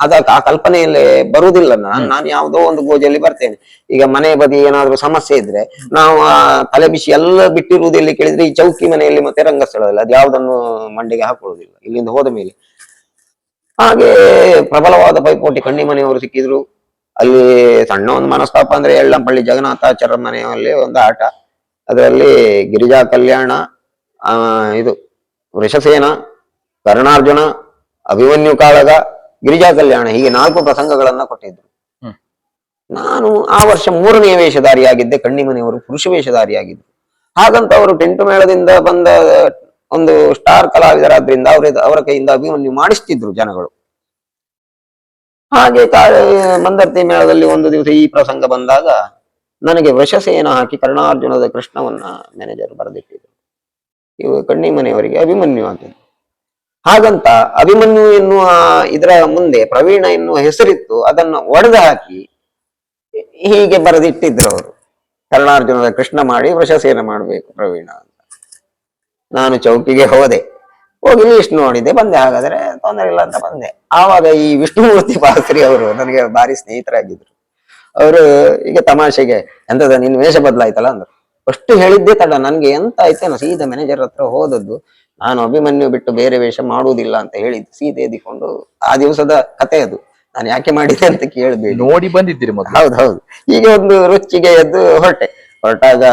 ಅದ ಆ ಕಲ್ಪನೆಯಲ್ಲೇ ಬರುವುದಿಲ್ಲ. ನಾನು ನಾನು ಯಾವುದೋ ಒಂದು ಗೋಜಲ್ಲಿ ಬರ್ತೇನೆ. ಈಗ ಮನೆ ಬದಿ ಏನಾದ್ರೂ ಸಮಸ್ಯೆ ಇದ್ರೆ ನಾವು ಆ ತಲೆ ಬಿಸಿ ಎಲ್ಲ ಬಿಟ್ಟಿರುವುದು ಎಲ್ಲಿ ಕೇಳಿದ್ರೆ ಈ ಚೌಕಿ ಮನೆಯಲ್ಲಿ ಮತ್ತೆ ರಂಗಸ್ಥಳದಲ್ಲಿ. ಅದು ಯಾವುದನ್ನು ಮಂಡಿಗೆ ಹಾಕೊಳ್ಳುವುದಿಲ್ಲ. ಇಲ್ಲಿಂದ ಹೋದ ಮೇಲೆ. ಹಾಗೆ ಪ್ರಬಲವಾದ ಪೈಪೋಟಿ ಕಣ್ಣಿ ಮನೆಯವರು ಸಿಕ್ಕಿದ್ರು. ಅಲ್ಲಿ ಸಣ್ಣ ಒಂದು ಮನಸ್ತಾಪ ಅಂದ್ರೆ ಎಳ್ಳಂಪಳ್ಳಿ ಜಗನ್ನಾಥಾಚಾರ್ಯ ಮನೆಯಲ್ಲಿ ಒಂದು ಆಟ. ಅದರಲ್ಲಿ ಗಿರಿಜಾ ಕಲ್ಯಾಣ ಆ ಇದು ವೃಷಸೇನ ಕರ್ಣಾರ್ಜುನ ಅಭಿಮನ್ಯು ಕಾಳಗ ಗಿರಿಜಾ ಕಲ್ಯಾಣ ಹೀಗೆ ನಾಲ್ಕು ಪ್ರಸಂಗಗಳನ್ನ ಕೊಟ್ಟಿದ್ರು. ನಾನು ಆ ವರ್ಷ ಮೂರನೇ ವೇಷಧಾರಿಯಾಗಿದ್ದೆ ಕಣ್ಣಿಮನೆಯವರು ಪುರುಷ ವೇಷಧಾರಿಯಾಗಿದ್ದರು ಹಾಗಂತ ಅವರು ಟೆಂಟು ಮೇಳದಿಂದ ಬಂದ ಒಂದು ಸ್ಟಾರ್ ಕಲಾವಿದರಾದ್ರಿಂದ ಅವರ ಅವರ ಕೈಯಿಂದ ಅಭಿಮನ್ಯು ಮಾಡಿಸ್ತಿದ್ರು ಜನಗಳು. ಹಾಗೆ ಮಂದರ್ತಿ ಮೇಳದಲ್ಲಿ ಒಂದು ದಿವಸ ಈ ಪ್ರಸಂಗ ಬಂದಾಗ ನನಗೆ ವಶಸೇನ ಹಾಕಿ ಕರ್ಣಾರ್ಜುನದ ಕೃಷ್ಣವನ್ನ ಮ್ಯಾನೇಜರ್ ಬರೆದಿಟ್ಟಿದ್ರು. ಇವು ಕಣ್ಣಿ ಮನೆಯವರಿಗೆ ಅಭಿಮನ್ಯು ಅಂತ ಹಾಗಂತ ಅಭಿಮನ್ಯು ಎನ್ನುವ ಇದರ ಮುಂದೆ ಪ್ರವೀಣ ಎನ್ನುವ ಹೆಸರಿತ್ತು. ಅದನ್ನು ಒಡೆದು ಹಾಕಿ ಹೀಗೆ ಬರೆದಿಟ್ಟಿದ್ರು ಅವರು. ಕರ್ಣಾರ್ಜುನದ ಕೃಷ್ಣ ಮಾಡಿ ವಶಸೇನ ಮಾಡಬೇಕು ಪ್ರವೀಣ ಅಂತ. ನಾನು ಚೌಕಿಗೆ ಹೋದೆ. ಹೋಗಿ ಲೀಸ್ಟ್ ನೋಡಿದೆ ಬಂದೆ. ಹಾಗಾದ್ರೆ ತೊಂದರೆ ಇಲ್ಲ ಅಂತ ಬಂದೆ. ಆವಾಗ ಈ ವಿಷ್ಣುಮೂರ್ತಿ ಪಾತ್ರಿ ಅವರು ನನಗೆ ಭಾರಿ ಸ್ನೇಹಿತರಾಗಿದ್ರು. ಅವರು ಈಗ ತಮಾಷೆಗೆ ಎಂತದ ನಿನ್ ವೇಷ ಬದಲಾಯ್ತಲ್ಲ ಅಂದ್ರು. ಅಷ್ಟು ಹೇಳಿದ್ದೆ ತಡ ನನ್ಗೆ ಎಂತ ಆಯ್ತೇನೋ ಸೀದಾ ಮ್ಯಾನೇಜರ್ ಹತ್ರ ಹೋದದ್ದು. ನಾನು ಅಭಿಮನ್ಯು ಬಿಟ್ಟು ಬೇರೆ ವೇಷ ಮಾಡುವುದಿಲ್ಲ ಅಂತ ಹೇಳಿದ್ದು ಸೀದೆ ಎದ್ದಿಕೊಂಡು ಆ ದಿವಸದ ಕತೆ ಅದು. ನಾನು ಯಾಕೆ ಮಾಡಿದೆ ಅಂತ ಕೇಳಬೇಡಿ. ನೋಡಿ ಬಂದಿದ್ದೀರಿ ಹೌದು ಹೌದು. ಈಗ ಒಂದು ರುಚಿಗೆ ಎದ್ದು ಹೊರಟೆ. ಹೊರಟಾಗ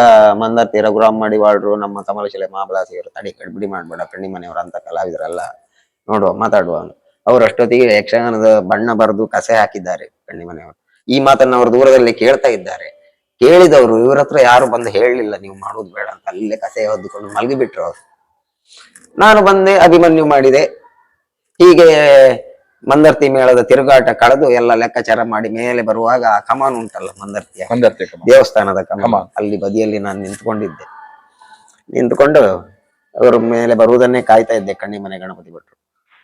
ಮಂದರ್ತಿ ರಘುರಾಮ್ ಮಡಿವಾಳ್ರು ನಮ್ಮ ಕಮಲಶಿಲೆ ಮಹಾಬಲಾಸಿಗರು ತಡಿ ಕಡ್ಬಿಡಿ ಮಾಡ್ಬೇಡ, ಕಣ್ಣಿ ಮನೆಯವರು ಅಂತ ಕಲಾವಿದರಲ್ಲ ನೋಡುವ, ಮಾತಾಡುವ ಅವ್ರು ಅಷ್ಟೊತ್ತಿಗೆ ಯಕ್ಷಗಾನದ ಬಣ್ಣ ಬರೆದು ಕಸೆ ಹಾಕಿದ್ದಾರೆ ಕಣ್ಣಿ ಮನೆಯವರು. ಈ ಮಾತನ್ನ ಅವರು ದೂರದಲ್ಲಿ ಕೇಳ್ತಾ ಇದ್ದಾರೆ. ಕೇಳಿದವರು, ಇವ್ರ ಹತ್ರ ಯಾರು ಬಂದು ಹೇಳಲಿಲ್ಲ, ನೀವು ಮಾಡೋದು ಬೇಡ ಅಂತ. ಅಲ್ಲೇ ಕಸೆ ಹೊದ್ದುಕೊಂಡು ಮಲಗಿಬಿಟ್ರು ಅವರು. ನಾನು ಬಂದೆ, ಅಭಿಮನ್ಯು ಮಾಡಿದೆ. ಹೀಗೆ ಮಂದರ್ತಿ ಮೇಳದ ತಿರುಗಾಟ ಕಳೆದು ಎಲ್ಲ ಲೆಕ್ಕಾಚಾರ ಮಾಡಿ ಮೇಲೆ ಬರುವಾಗ ಆ ಕಮಾನು ಉಂಟಲ್ಲ ಮಂದರ್ತಿಯ? ಮಂದರ್ತಿ. ದೇವಸ್ಥಾನದ ಕಮಾನ್. ಕಮಾನು. ಅಲ್ಲಿ ಬದಿಯಲ್ಲಿ ನಾನು ನಿಂತ್ಕೊಂಡಿದ್ದೆ. ನಿಂತ್ಕೊಂಡು ಅವರು ಮೇಲೆ ಬರುವುದನ್ನೇ ಕಾಯ್ತಾ ಇದ್ದೆ. ಕಣ್ಣಿ ಮನೆ ಗಣಪತಿ ಭಟ್ರು.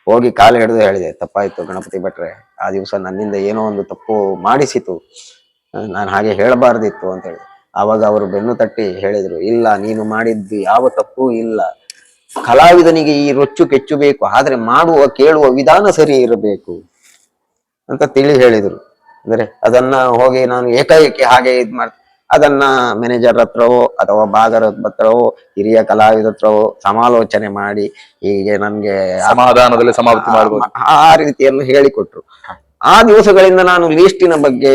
ಹೋಗಿ ಕಾಲು ಹಿಡಿದು ಹೇಳಿದೆ ತಪ್ಪಾಯ್ತು ಗಣಪತಿ ಭಟ್ರೆ ಆ ದಿವಸ ನನ್ನಿಂದ ಏನೋ ಒಂದು ತಪ್ಪು ಮಾಡಿಸಿತು. ನಾನು ಹಾಗೆ ಹೇಳಬಾರ್ದಿತ್ತು ಅಂತ ಹೇಳಿ ಆವಾಗ ಅವರು ಬೆನ್ನು ತಟ್ಟಿ ಹೇಳಿದ್ರು ಇಲ್ಲ ನೀನು ಮಾಡಿದ್ದು ಯಾವ ತಪ್ಪು ಇಲ್ಲ. ಕಲಾವಿದನಿಗೆ ಈ ರೊಚ್ಚು ಕೆಚ್ಚು ಬೇಕು ಆದ್ರೆ ಮಾಡುವ ಕೇಳುವ ವಿಧಾನ ಸರಿ ಇರಬೇಕು ಅಂತ ತಿಳಿ ಹೇಳಿದ್ರು. ಅಂದ್ರೆ ಅದನ್ನ ಹೋಗಿ ನಾನು ಏಕಾಏಕಿ ಹಾಗೆ ಇದ್ ಮಾಡ್ ಅದನ್ನ ಮ್ಯಾನೇಜರ್ ಹತ್ರವೋ ಅಥವಾ ಭಾಗರ ಹತ್ರವೋ ಹಿರಿಯ ಕಲಾವಿದ ಹತ್ರವೋ ಸಮಾಲೋಚನೆ ಮಾಡಿ ಹೀಗೆ ನನ್ಗೆ ಸಮಾಧಾನದಲ್ಲಿ ಸಮಾಪ್ತಿ ಮಾಡಬಹುದು ಆ ರೀತಿಯನ್ನು ಹೇಳಿಕೊಟ್ರು. ಆ ದಿವಸಗಳಿಂದ ನಾನು ಲೀಸ್ಟಿನ ಬಗ್ಗೆ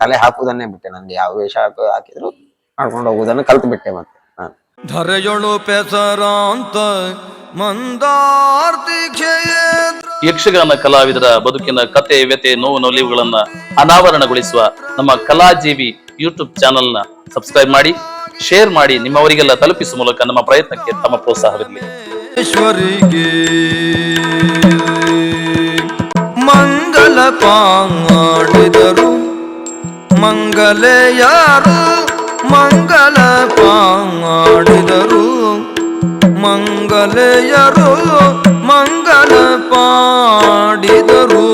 ತಲೆ ಹಾಕುವುದನ್ನೇ ಬಿಟ್ಟೆ. ನನ್ಗೆ ಯಾವ ವೇಷ ಹಾಕಿದ್ರು ಮಾಡ್ಕೊಂಡು ಹೋಗುವುದನ್ನು ಕಲ್ತು ಬಿಟ್ಟೆ ಮತ್ತೆ. ಧರೆಯೊಳು ಪೆಸರಾಂತ ಮಂದಾರ್ತಿ ಯಕ್ಷಗಾನ ಕಲಾವಿದರ ಬದುಕಿನ ಕತೆ ವ್ಯತೆ ನೋವು ನಲಿವುಗಳನ್ನ ಅನಾವರಣಗೊಳಿಸುವ ನಮ್ಮ ಕಲಾಜೀವಿ ಯೂಟ್ಯೂಬ್ ಚಾನೆಲ್ನ ಸಬ್ಸ್ಕ್ರೈಬ್ ಮಾಡಿ ಶೇರ್ ಮಾಡಿ ನಿಮ್ಮವರಿಗೆಲ್ಲ ತಲುಪಿಸುವ ಮೂಲಕ ನಮ್ಮ ಪ್ರಯತ್ನಕ್ಕೆ ತಮ್ಮ ಪ್ರೋತ್ಸಾಹವಿರಲಿ. ಈಶ್ವರಿಗೆ ಮಂಗಲ ಪಾಡಿದರು ಮಂಗಲೆಯರು ಮಂಗಲ ಪಾಡಿದರು ಮಂಗಲೆಯರು ಮಂಗಲ ಪಾಡಿದರು.